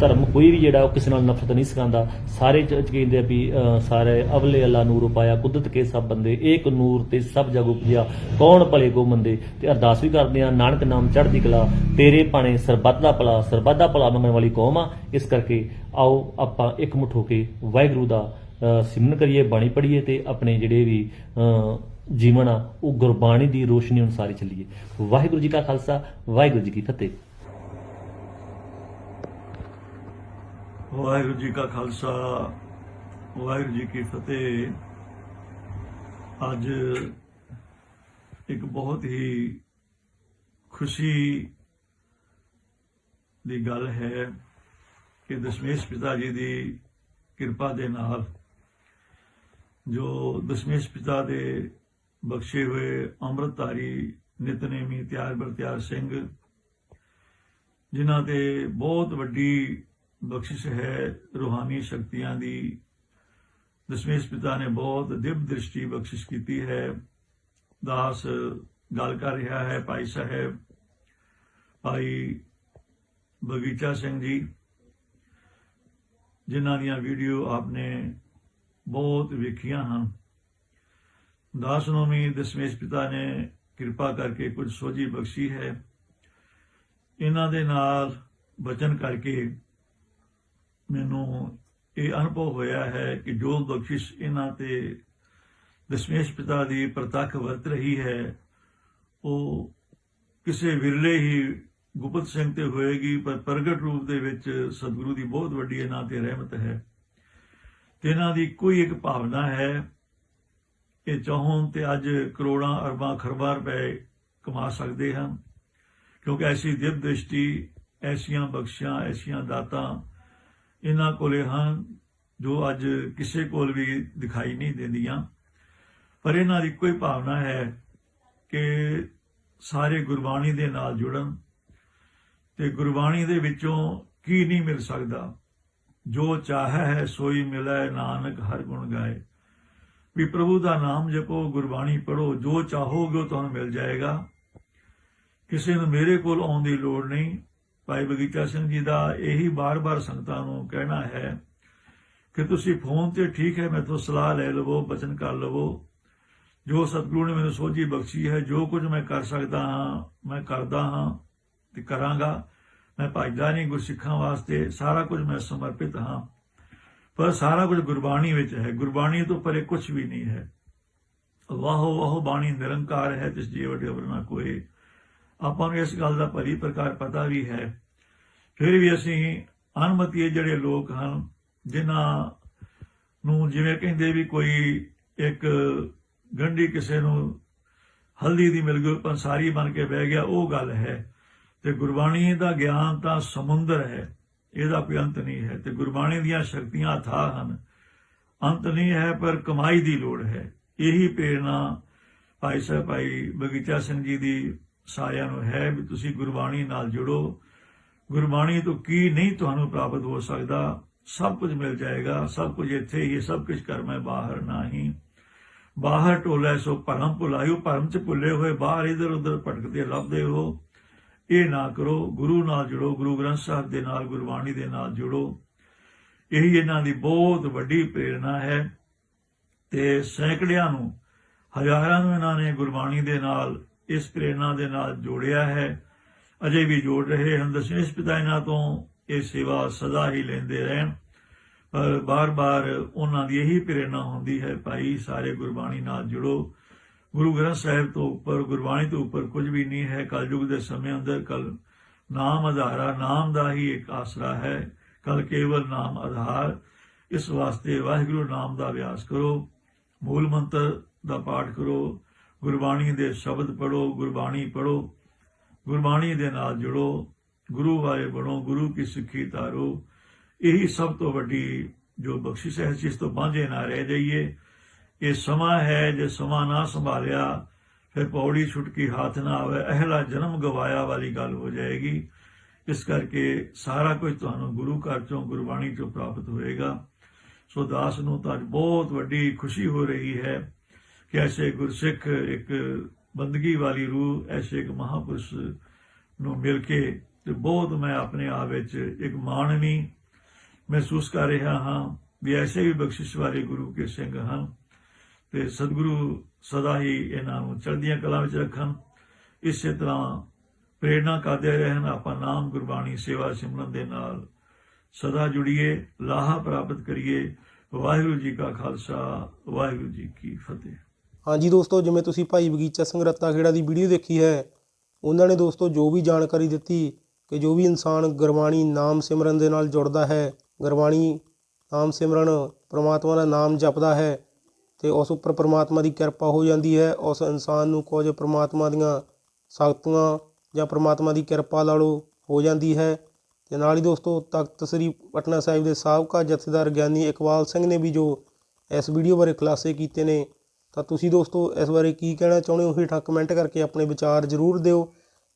ਧਰਮ ਕੋਈ ਵੀ ਜਿਹੜਾ ਉਹ ਕਿਸੇ ਨਾਲ ਨਫ਼ਰਤ ਨਹੀਂ ਸਿਖਾਉਂਦਾ, ਸਾਰੇ ਕਹਿੰਦੇ ਆ ਵੀ ਸਾਰੇ ਅਵਲੇ ਅੱਲਾ ਨੂਰ ਪਾਇਆ, ਕੁਦਰਤ ਕੇ ਸਭ ਬੰਦੇ, ਏਕ ਨੂਰ ਤੇ ਸਭ ਜਗ ਉਪਜਿਆ, ਕੌਣ ਭਲੇ ਕੋ ਮੰਦੇ, ਤੇ ਅਰਦਾਸ ਵੀ ਕਰਦੇ ਆ, ਨਾਨਕ ਨਾਮ ਚੜ੍ਹਦੀ ਕਲਾ, ਤੇਰੇ ਪਾਣੇ ਸਰਬੱਤ ਦਾ ਭਲਾ, ਸਰਬੱਤ ਦਾ ਭਲਾ ਮੰਗਣ ਵਾਲੀ ਕੌਮ ਆ ਇਸ ਕਰਕੇ ਆਓ ਆਪਾਂ ਇਕਮੁੱਠ ਹੋ ਕੇ ਵਾਹਿਗੁਰੂ ਦਾ ਸਿਮਰਨ ਕਰੀਏ, ਬਾਣੀ ਪੜ੍ਹੀਏ ਤੇ ਆਪਣੇ ਜਿਹੜੇ ਵੀ ਅਹ ਜੀਵਨ ਆ, ਉਹ ਗੁਰਬਾਣੀ ਦੀ ਰੋਸ਼ਨੀ ਅਨੁਸਾਰ ਹੀ ਚੱਲੀਏ। ਵਾਹਿਗੁਰੂ ਜੀ ਕਾ ਖਾਲਸਾ, ਵਾਹਿਗੁਰੂ ਜੀ ਕੀ ਫਤਿਹ। ਵਾਹਿਗੁਰੂ ਜੀ ਕਾ ਖਾਲਸਾ, ਵਾਹਿਗੁਰੂ ਜੀ ਕੀ ਫਤਿਹ। ਅੱਜ ਇੱਕ ਬਹੁਤ ਹੀ ਖੁਸ਼ੀ ਦੀ ਗੱਲ ਹੈ। ਕਿ ਦਸ਼ਮੇਸ਼ ਪਿਤਾ ਜੀ ਦੀ ਕਿਰਪਾ ਦੇ ਨਾਲ ਜੋ ਦਸ਼ਮੇਸ਼ ਪਿਤਾ ਦੇ ਬਖਸ਼ੇ ਹੋਏ ਅੰਮ੍ਰਿਤਧਾਰੀ ਨਿਤਨੇਮੀ ਤਿਆਰ ਬਰਤਿਆਰ ਸਿੰਘ, ਜਿਨ੍ਹਾਂ ਤੇ ਬਹੁਤ ਵੱਡੀ ਬਖਸ਼ਿਸ਼ ਹੈ ਰੂਹਾਨੀ ਸ਼ਕਤੀਆਂ ਦੀ, ਦਸ਼ਮੇਸ਼ ਪਿਤਾ ਨੇ ਬਹੁਤ ਦਿਵ ਦ੍ਰਿਸ਼ਟੀ ਬਖਸ਼ਿਸ਼ ਕੀਤੀ ਹੈ। ਦਾਸ ਗੱਲ ਕਰ ਰਿਹਾ ਹੈ ਭਾਈ ਸਾਹਿਬ, ਭਾਈ ਬਗੀਚਾ ਸਿੰਘ ਜੀ। ਜਿਨ੍ਹਾਂ ਦੀਆਂ ਵੀਡੀਓ ਆਪਨੇ ਬਹੁਤ ਵੇਖੀਆਂ ਹਨ। ਦਾਸ ਨੂੰ ਵੀ ਦਸ਼ਮੇਸ਼ ਪਿਤਾ ਨੇ ਕਿਰਪਾ ਕਰਕੇ ਕੁਝ ਸੋਝੀ ਬਖਸ਼ੀ ਹੈ। ਇਹਨਾਂ ਦੇ ਨਾਲ ਬਚਨ ਕਰਕੇ ਮੈਨੂੰ ਇਹ ਅਨੁਭਵ ਹੋਇਆ ਹੈ ਕਿ ਜੋ ਬਖਸ਼ਿਸ਼ ਇਹਨਾਂ ਤੇ ਦਸ਼ਮੇਸ਼ ਪਿਤਾ ਦੀ ਪ੍ਰਤੱਖ ਵਰਤ ਰਹੀ ਹੈ, ਉਹ ਕਿਸੇ ਵਿਰਲੇ ਹੀ ਗੁਪਤ ਸਿੰਘ ਤੇ ਹੋਏਗੀ, ਪਰ ਪ੍ਰਗਟ ਰੂਪ ਦੇ ਵਿੱਚ ਸਤਿਗੁਰੂ ਦੀ ਬਹੁਤ ਵੱਡੀ ਇਹਨਾਂ ਤੇ ਰਹਿਮਤ ਹੈ। ਤੇ ਇਹਨਾਂ ਦੀ ਕੋਈ ਇੱਕ ਭਾਵਨਾ ਹੈ ਇਹ ਚਾਹੋਂ ਤੇ ਅੱਜ ਕਰੋੜਾਂ ਅਰਬਾਂ ਖਰਬਾਂ ਰੁਪਏ ਕਮਾ ਸਕਦੇ ਹਨ, ਕਿਉਂਕਿ ਐਸੀ ਦਿਵ ਦ੍ਰਿਸ਼ਟੀ, ਐਸੀਆਂ ਬਖਸ਼ਾਂ ਐਸੀਆਂ ਦਾਤਾਂ ਇਹਨਾਂ ਕੋਲੇ ਹਨ ਜੋ ਅੱਜ ਕਿਸੇ ਕੋਲ ਵੀ ਦਿਖਾਈ ਨਹੀਂ ਦਿੰਦੀਆਂ। ਪਰ ਇਹਨਾਂ ਦੀ ਕੋਈ ਭਾਵਨਾ ਹੈ ਕਿ ਸਾਰੇ ਗੁਰਬਾਣੀ ਦੇ ਨਾਲ ਜੁੜਨ ਤੇ ਗੁਰਬਾਣੀ ਦੇ ਵਿੱਚੋਂ ਕੀ ਨਹੀਂ ਮਿਲ ਸਕਦਾ? ਜੋ ਚਾਹੇ ਹੈ ਸੋਈ ਮਿਲੈ, ਨਾਨਕ ਹਰ ਗੁਣ ਗਾਏ। ਵੀ ਪ੍ਰਭੂ ਦਾ ਨਾਮ ਜਪੋ, ਗੁਰਬਾਣੀ ਪੜੋ ਜੋ ਚਾਹੋਗੇ ਉਹ ਤੁਹਾਨੂੰ ਮਿਲ ਜਾਏਗਾ। ਕਿਸੇ ਨੂੰ ਮੇਰੇ ਕੋਲ ਆਉਣ ਦੀ ਲੋੜ ਨਹੀਂ। ਭਾਈ ਬਗੀਚਾ ਸਿੰਘ ਜੀ ਦਾ ਇਹੀ ਬਾਰ-ਬਾਰ ਸੰਗਤਾਂ ਨੂੰ ਕਹਿਣਾ ਹੈ ਕਿ ਤੁਸੀਂ ਫੋਨ ਤੇ ਠੀਕ ਹੈ ਮੈਥੋਂ ਸਲਾਹ ਲੈ ਲਵੋ, ਬਚਨ ਕਰ ਲਵੋ। ਜੋ ਸਤਿਗੁਰੂ ਨੇ ਮੈਨੂੰ ਸੋਝੀ ਬਖਸ਼ੀ ਹੈ, ਜੋ ਕੁਝ ਮੈਂ ਕਰ ਸਕਦਾ ਹਾਂ, ਮੈਂ ਕਰਦਾ ਹਾਂ ਤੇ ਕਰਾਂਗਾ। ਮੈਂ ਭਜਦਾ ਨਹੀਂ ਗੁਰਸਿੱਖਾਂ ਵਾਸਤੇ ਸਾਰਾ ਕੁਝ ਮੈਂ ਸਮਰਪਿਤ ਹਾਂ। ਪਰ ਸਾਰਾ ਕੁਝ ਗੁਰਬਾਣੀ ਵਿੱਚ ਹੈ। ਗੁਰਬਾਣੀ ਤੋਂ ਪਰੇ ਕੁਝ ਵੀ ਨਹੀਂ ਹੈ। ਵਾਹੋ ਵਾਹੋ ਬਾਣੀ ਨਿਰੰਕਾਰ ਹੈ ਜਿਸ ਜੀਵ ਡੇਵਰ ਨਾ ਕੋਈ ਆਪਾਂ ਨੂੰ ਇਸ ਗੱਲ ਦਾ ਭਲੀ ਪ੍ਰਕਾਰ ਪਤਾ ਵੀ ਹੈ। ਫਿਰ ਵੀ ਅਸੀਂ ਅਨਮਤੀਏ ਜਿਹੜੇ ਲੋਕ ਹਨ, ਜਿਨ੍ਹਾਂ ਨੂੰ ਜਿਵੇਂ ਕਹਿੰਦੇ ਵੀ ਕੋਈ ਇੱਕ ਗੰਢੀ ਕਿਸੇ ਨੂੰ ਹਲਦੀ ਦੀ ਮਿਲ ਗਈ ਪੰਸਾਰੀ ਬਣ ਕੇ ਬਹਿ ਗਿਆ, ਉਹ ਗੱਲ ਹੈ। ਤੇ ਗੁਰਬਾਣੀ ਦਾ ਗਿਆਨ ਤਾਂ ਸਮੁੰਦਰ ਹੈ ਇਹਦਾ ਕੋਈ ਅੰਤ ਨਹੀਂ ਹੈ। ਤੇ ਗੁਰਬਾਣੀ ਦੀਆਂ ਸ਼ਕਤੀਆਂ ਅਥਾਹ ਹਨ। ਅੰਤ ਨਹੀਂ ਹੈ ਪਰ ਕਮਾਈ ਦੀ ਲੋੜ ਹੈ। ਇਹੀ ਪ੍ਰੇਰਣਾ ਭਾਈ ਸਾਹਿਬ ਭਾਈ ਬਗੀਚਾ ਸਿੰਘ ਜੀ ਦੀ ਸਾਰਿਆਂ ਨੂੰ ਹੈ ਵੀ ਤੁਸੀਂ ਗੁਰਬਾਣੀ ਨਾਲ ਜੁੜੋ। ਗੁਰਬਾਣੀ ਤੋਂ ਕੀ ਨਹੀਂ ਤੁਹਾਨੂੰ ਪ੍ਰਾਪਤ ਹੋ ਸਕਦਾ ਸਭ ਕੁਝ ਮਿਲ ਜਾਏਗਾ। ਸਭ ਕੁਝ ਇੱਥੇ ਹੀ ਹੈ, ਸਭ ਕੁਝ ਕਰ ਮੈਂ ਬਾਹਰ ਨਹੀਂ ਬਾਹਰ ਟੋਲੇ ਸੋ ਭਰਮ ਭੁਲਾਇਓ ਭਰਮ ਚ ਭੁੱਲੇ ਹੋਏ ਬਾਹਰ ਇਧਰ ਉਧਰ ਭਟਕਦੇ ਲੱਭਦੇ ਹੋ ਇਹ ਨਾ ਕਰੋ, ਗੁਰੂ ਨਾਲ ਜੁੜੋ, ਗੁਰੂ ਗ੍ਰੰਥ ਸਾਹਿਬ ਦੇ ਨਾਲ, ਗੁਰਬਾਣੀ ਦੇ ਨਾਲ ਜੁੜੋ। ਇਹੀ ਇਹਨਾਂ ਦੀ ਬਹੁਤ ਵੱਡੀ ਪ੍ਰੇਰਣਾ ਹੈ ਤੇ ਸੈਂਕੜਿਆਂ ਨੂੰ, ਹਜ਼ਾਰਾਂ ਨੂੰ ਇਹਨਾਂ ਨੇ ਗੁਰਬਾਣੀ ਦੇ ਨਾਲ, ਇਸ ਪ੍ਰੇਰਣਾ ਦੇ ਨਾਲ ਜੋੜਿਆ ਹੈ। ਅਜੇ ਵੀ ਜੋੜ ਰਹੇ ਹਨ। ਦਸ਼ਮੇਸ਼ ਪਿਤਾ ਇਹਨਾਂ ਤੋਂ ਇਹ ਸੇਵਾ ਸਦਾ ਹੀ ਲੈਂਦੇ ਰਹਿਣ। ਪਰ ਬਾਰ-ਬਾਰ ਉਹਨਾਂ ਦੀ ਇਹੀ ਪ੍ਰੇਰਣਾ ਹੁੰਦੀ ਹੈ, ਭਾਈ, ਸਾਰੇ ਗੁਰਬਾਣੀ ਨਾਲ ਜੁੜੋ। ਗੁਰੂ ਗ੍ਰੰਥ ਸਾਹਿਬ ਤੋਂ ਉੱਪਰ, ਗੁਰਬਾਣੀ ਤੋਂ ਉੱਪਰ ਕੁਝ ਵੀ ਨਹੀਂ ਹੈ। ਕਲਯੁਗ ਦੇ ਸਮੇਂ ਅੰਦਰ ਕਲ ਨਾਮ ਆਧਾਰਾ, ਨਾਮ ਦਾ ਹੀ ਇੱਕ ਆਸਰਾ ਹੈ। ਕਲ ਕੇਵਲ ਨਾਮ ਆਧਾਰ। ਇਸ ਵਾਸਤੇ ਵਾਹਿਗੁਰੂ ਨਾਮ ਦਾ ਅਭਿਆਸ ਕਰੋ। ਮੂਲ ਮੰਤਰ ਦਾ ਪਾਠ ਕਰੋ। ਗੁਰਬਾਣੀ ਦੇ ਸ਼ਬਦ ਪੜੋ ਗੁਰਬਾਣੀ ਪੜੋ ਗੁਰਬਾਣੀ ਦੇ ਨਾਲ ਜੁੜੋ। ਗੁਰੂ ਵਾਲੇ ਬਣੋ, ਗੁਰੂ ਕੀ ਸਿੱਖੀ ਤਾਰੋ। ਇਹੀ ਸਭ ਤੋਂ ਵੱਡੀ ਜੋ ਬਖਸ਼ਿਸ਼ ਹੈ, ਜਿਸ ਤੋਂ ਬਾਂਝੇ ਨਾ ਰਹਿ ਜਾਈਏ। ਇਹ ਸਮਾਂ ਹੈ ਜੇ ਸਮਾਂ ਨਾ ਸੰਭਾਲਿਆ, ਫਿਰ ਪੌੜੀ ਛੁਟਕੀ ਹੱਥ ਨਾ ਆਵੇ, ਅਹਿਲਾ ਜਨਮ ਗਵਾਇਆ ਵਾਲੀ ਗੱਲ ਹੋ ਜਾਏਗੀ। ਇਸ ਕਰਕੇ ਸਾਰਾ ਕੁਝ ਤੁਹਾਨੂੰ ਗੁਰੂ ਘਰ ਚੋਂ, ਗੁਰਬਾਣੀ ਚੋਂ ਪ੍ਰਾਪਤ ਹੋਏਗਾ। ਸੋ ਦਾਸ ਨੂੰ ਤਾਂ ਅੱਜ ਬਹੁਤ ਵੱਡੀ ਖੁਸ਼ੀ ਹੋ ਰਹੀ ਹੈ ਕਿ ਐਸੇ ਗੁਰਸਿੱਖ, ਇੱਕ ਬੰਦਗੀ ਵਾਲੀ ਰੂਹ, ਐਸੇ ਇੱਕ ਮਹਾਪੁਰਸ਼ ਨੂੰ ਮਿਲ ਕੇ ਤੇ ਬਹੁਤ ਮੈਂ ਆਪਣੇ ਆਪ ਵਿੱਚ ਇੱਕ ਮਾਣ ਵੀ ਮਹਿਸੂਸ ਕਰ ਰਿਹਾ ਹਾਂ ਵੀ ਐਸੇ ਵੀ ਬਖਸ਼ਿਸ਼ ਵਾਲੇ ਗੁਰੂ ਕੇ ਸਿੰਘ ਹਨ। ਤੇ ਸਤਿਗੁਰੂ ਸਦਾ ਹੀ ਇਹਨਾਂ ਨੂੰ ਚੜ੍ਹਦੀਆਂ ਕਲਾ ਵਿੱਚ ਰੱਖਣ। ਇਸੇ ਤਰ੍ਹਾਂ ਪ੍ਰੇਰਣਾ ਕਰਦੇ ਰਹਿਣ, ਆਪਾਂ ਨਾਮ ਗੁਰਬਾਣੀ ਸੇਵਾ ਸਿਮਰਨ ਦੇ ਨਾਲ ਸਦਾ ਜੁੜੀਏ, ਲਾਹਾ ਪ੍ਰਾਪਤ ਕਰੀਏ। ਵਾਹਿਗੁਰੂ ਜੀ ਕਾ ਖਾਲਸਾ, ਵਾਹਿਗੁਰੂ ਜੀ ਕੀ ਫਤਿਹ। ਹਾਂਜੀ ਦੋਸਤੋ, ਜਿਵੇਂ ਤੁਸੀਂ ਭਾਈ ਬਗੀਚਾ ਸਿੰਘ ਰੱਤਾ ਖੇੜਾ ਦੀ ਵੀਡੀਓ ਦੇਖੀ ਹੈ, ਉਹਨਾਂ ਨੇ ਦੋਸਤੋ ਜੋ ਵੀ ਜਾਣਕਾਰੀ ਦਿੱਤੀ ਕਿ ਜੋ ਵੀ ਇਨਸਾਨ ਗੁਰਬਾਣੀ ਨਾਮ ਸਿਮਰਨ ਦੇ ਨਾਲ ਜੁੜਦਾ ਹੈ, ਗੁਰਬਾਣੀ ਨਾਮ ਸਿਮਰਨ ਪ੍ਰਮਾਤਮਾ ਦਾ ਨਾਮ ਜਪਦਾ ਹੈ ਤੇ ਉਸ ਉੱਪਰ ਪ੍ਰਮਾਤਮਾ ਦੀ ਕਿਰਪਾ ਹੋ ਜਾਂਦੀ ਹੈ। ਉਸ ਇਨਸਾਨ ਨੂੰ ਕੁਝ ਪ੍ਰਮਾਤਮਾ ਦੀਆਂ ਸ਼ਕਤੀਆਂ ਜਾਂ ਪ੍ਰਮਾਤਮਾ ਦੀ ਕਿਰਪਾ ਲਾ ਲਓ ਹੋ ਜਾਂਦੀ ਹੈ। ਤੇ ਨਾਲ ਹੀ ਦੋਸਤੋ, ਤਖਤ ਸ੍ਰੀ ਪਟਨਾ ਸਾਹਿਬ ਦੇ ਸਾਬਕਾ ਜਥੇਦਾਰ ਗਿਆਨੀ ਇਕਬਾਲ ਸਿੰਘ ਨੇ ਵੀ ਜੋ ਇਸ ਵੀਡੀਓ ਬਾਰੇ ਖੁਲਾਸੇ ਕੀਤੇ ਨੇ, ਤਾਂ ਤੁਸੀਂ ਦੋਸਤੋ ਇਸ ਬਾਰੇ ਕੀ ਕਹਿਣਾ ਚਾਹੁੰਦੇ ਹੋ, ਹੇਠਾਂ ਕਮੈਂਟ ਕਰਕੇ ਆਪਣੇ ਵਿਚਾਰ ਜ਼ਰੂਰ ਦਿਓ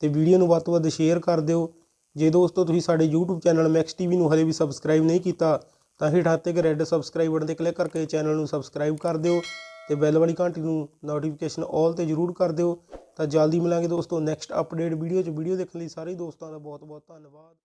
ਤੇ ਵੀਡੀਓ ਨੂੰ ਵੱਧ ਤੋਂ ਵੱਧ ਸ਼ੇਅਰ ਕਰ ਦਿਓ। ਜੇ ਦੋਸਤੋ ਤੁਸੀਂ ਸਾਡੇ YouTube ਚੈਨਲ ਮੈਕਸ ਟੀਵੀ ਨੂੰ ਹਲੇ ਵੀ ਸਬਸਕ੍ਰਾਈਬ ਨਹੀਂ ਕੀਤਾ ਤਾਂ ਹੇਠਾਂ ਤੇ ਇੱਕ ਰੈੱਡ ਸਬਸਕ੍ਰਾਈਬ ਬਟਨ ਤੇ ਕਲਿੱਕ ਕਰਕੇ ਚੈਨਲ ਨੂੰ ਸਬਸਕ੍ਰਾਈਬ ਕਰ ਦਿਓ ਤੇ ਬੈਲ ਵਾਲੀ ਘੰਟੀ ਨੂੰ ਨੋਟੀਫਿਕੇਸ਼ਨ ਆਲ ਤੇ ਜ਼ਰੂਰ ਕਰ ਦਿਓ। ਤਾਂ ਜਲਦੀ ਮਿਲਾਂਗੇ ਦੋਸਤੋ ਨੈਕਸਟ ਅਪਡੇਟ ਵੀਡੀਓ 'ਚ। ਵੀਡੀਓ ਦੇਖਣ ਲਈ ਸਾਰੇ ਦੋਸਤਾਂ ਦਾ ਬਹੁਤ ਬਹੁਤ ਧੰਨਵਾਦ।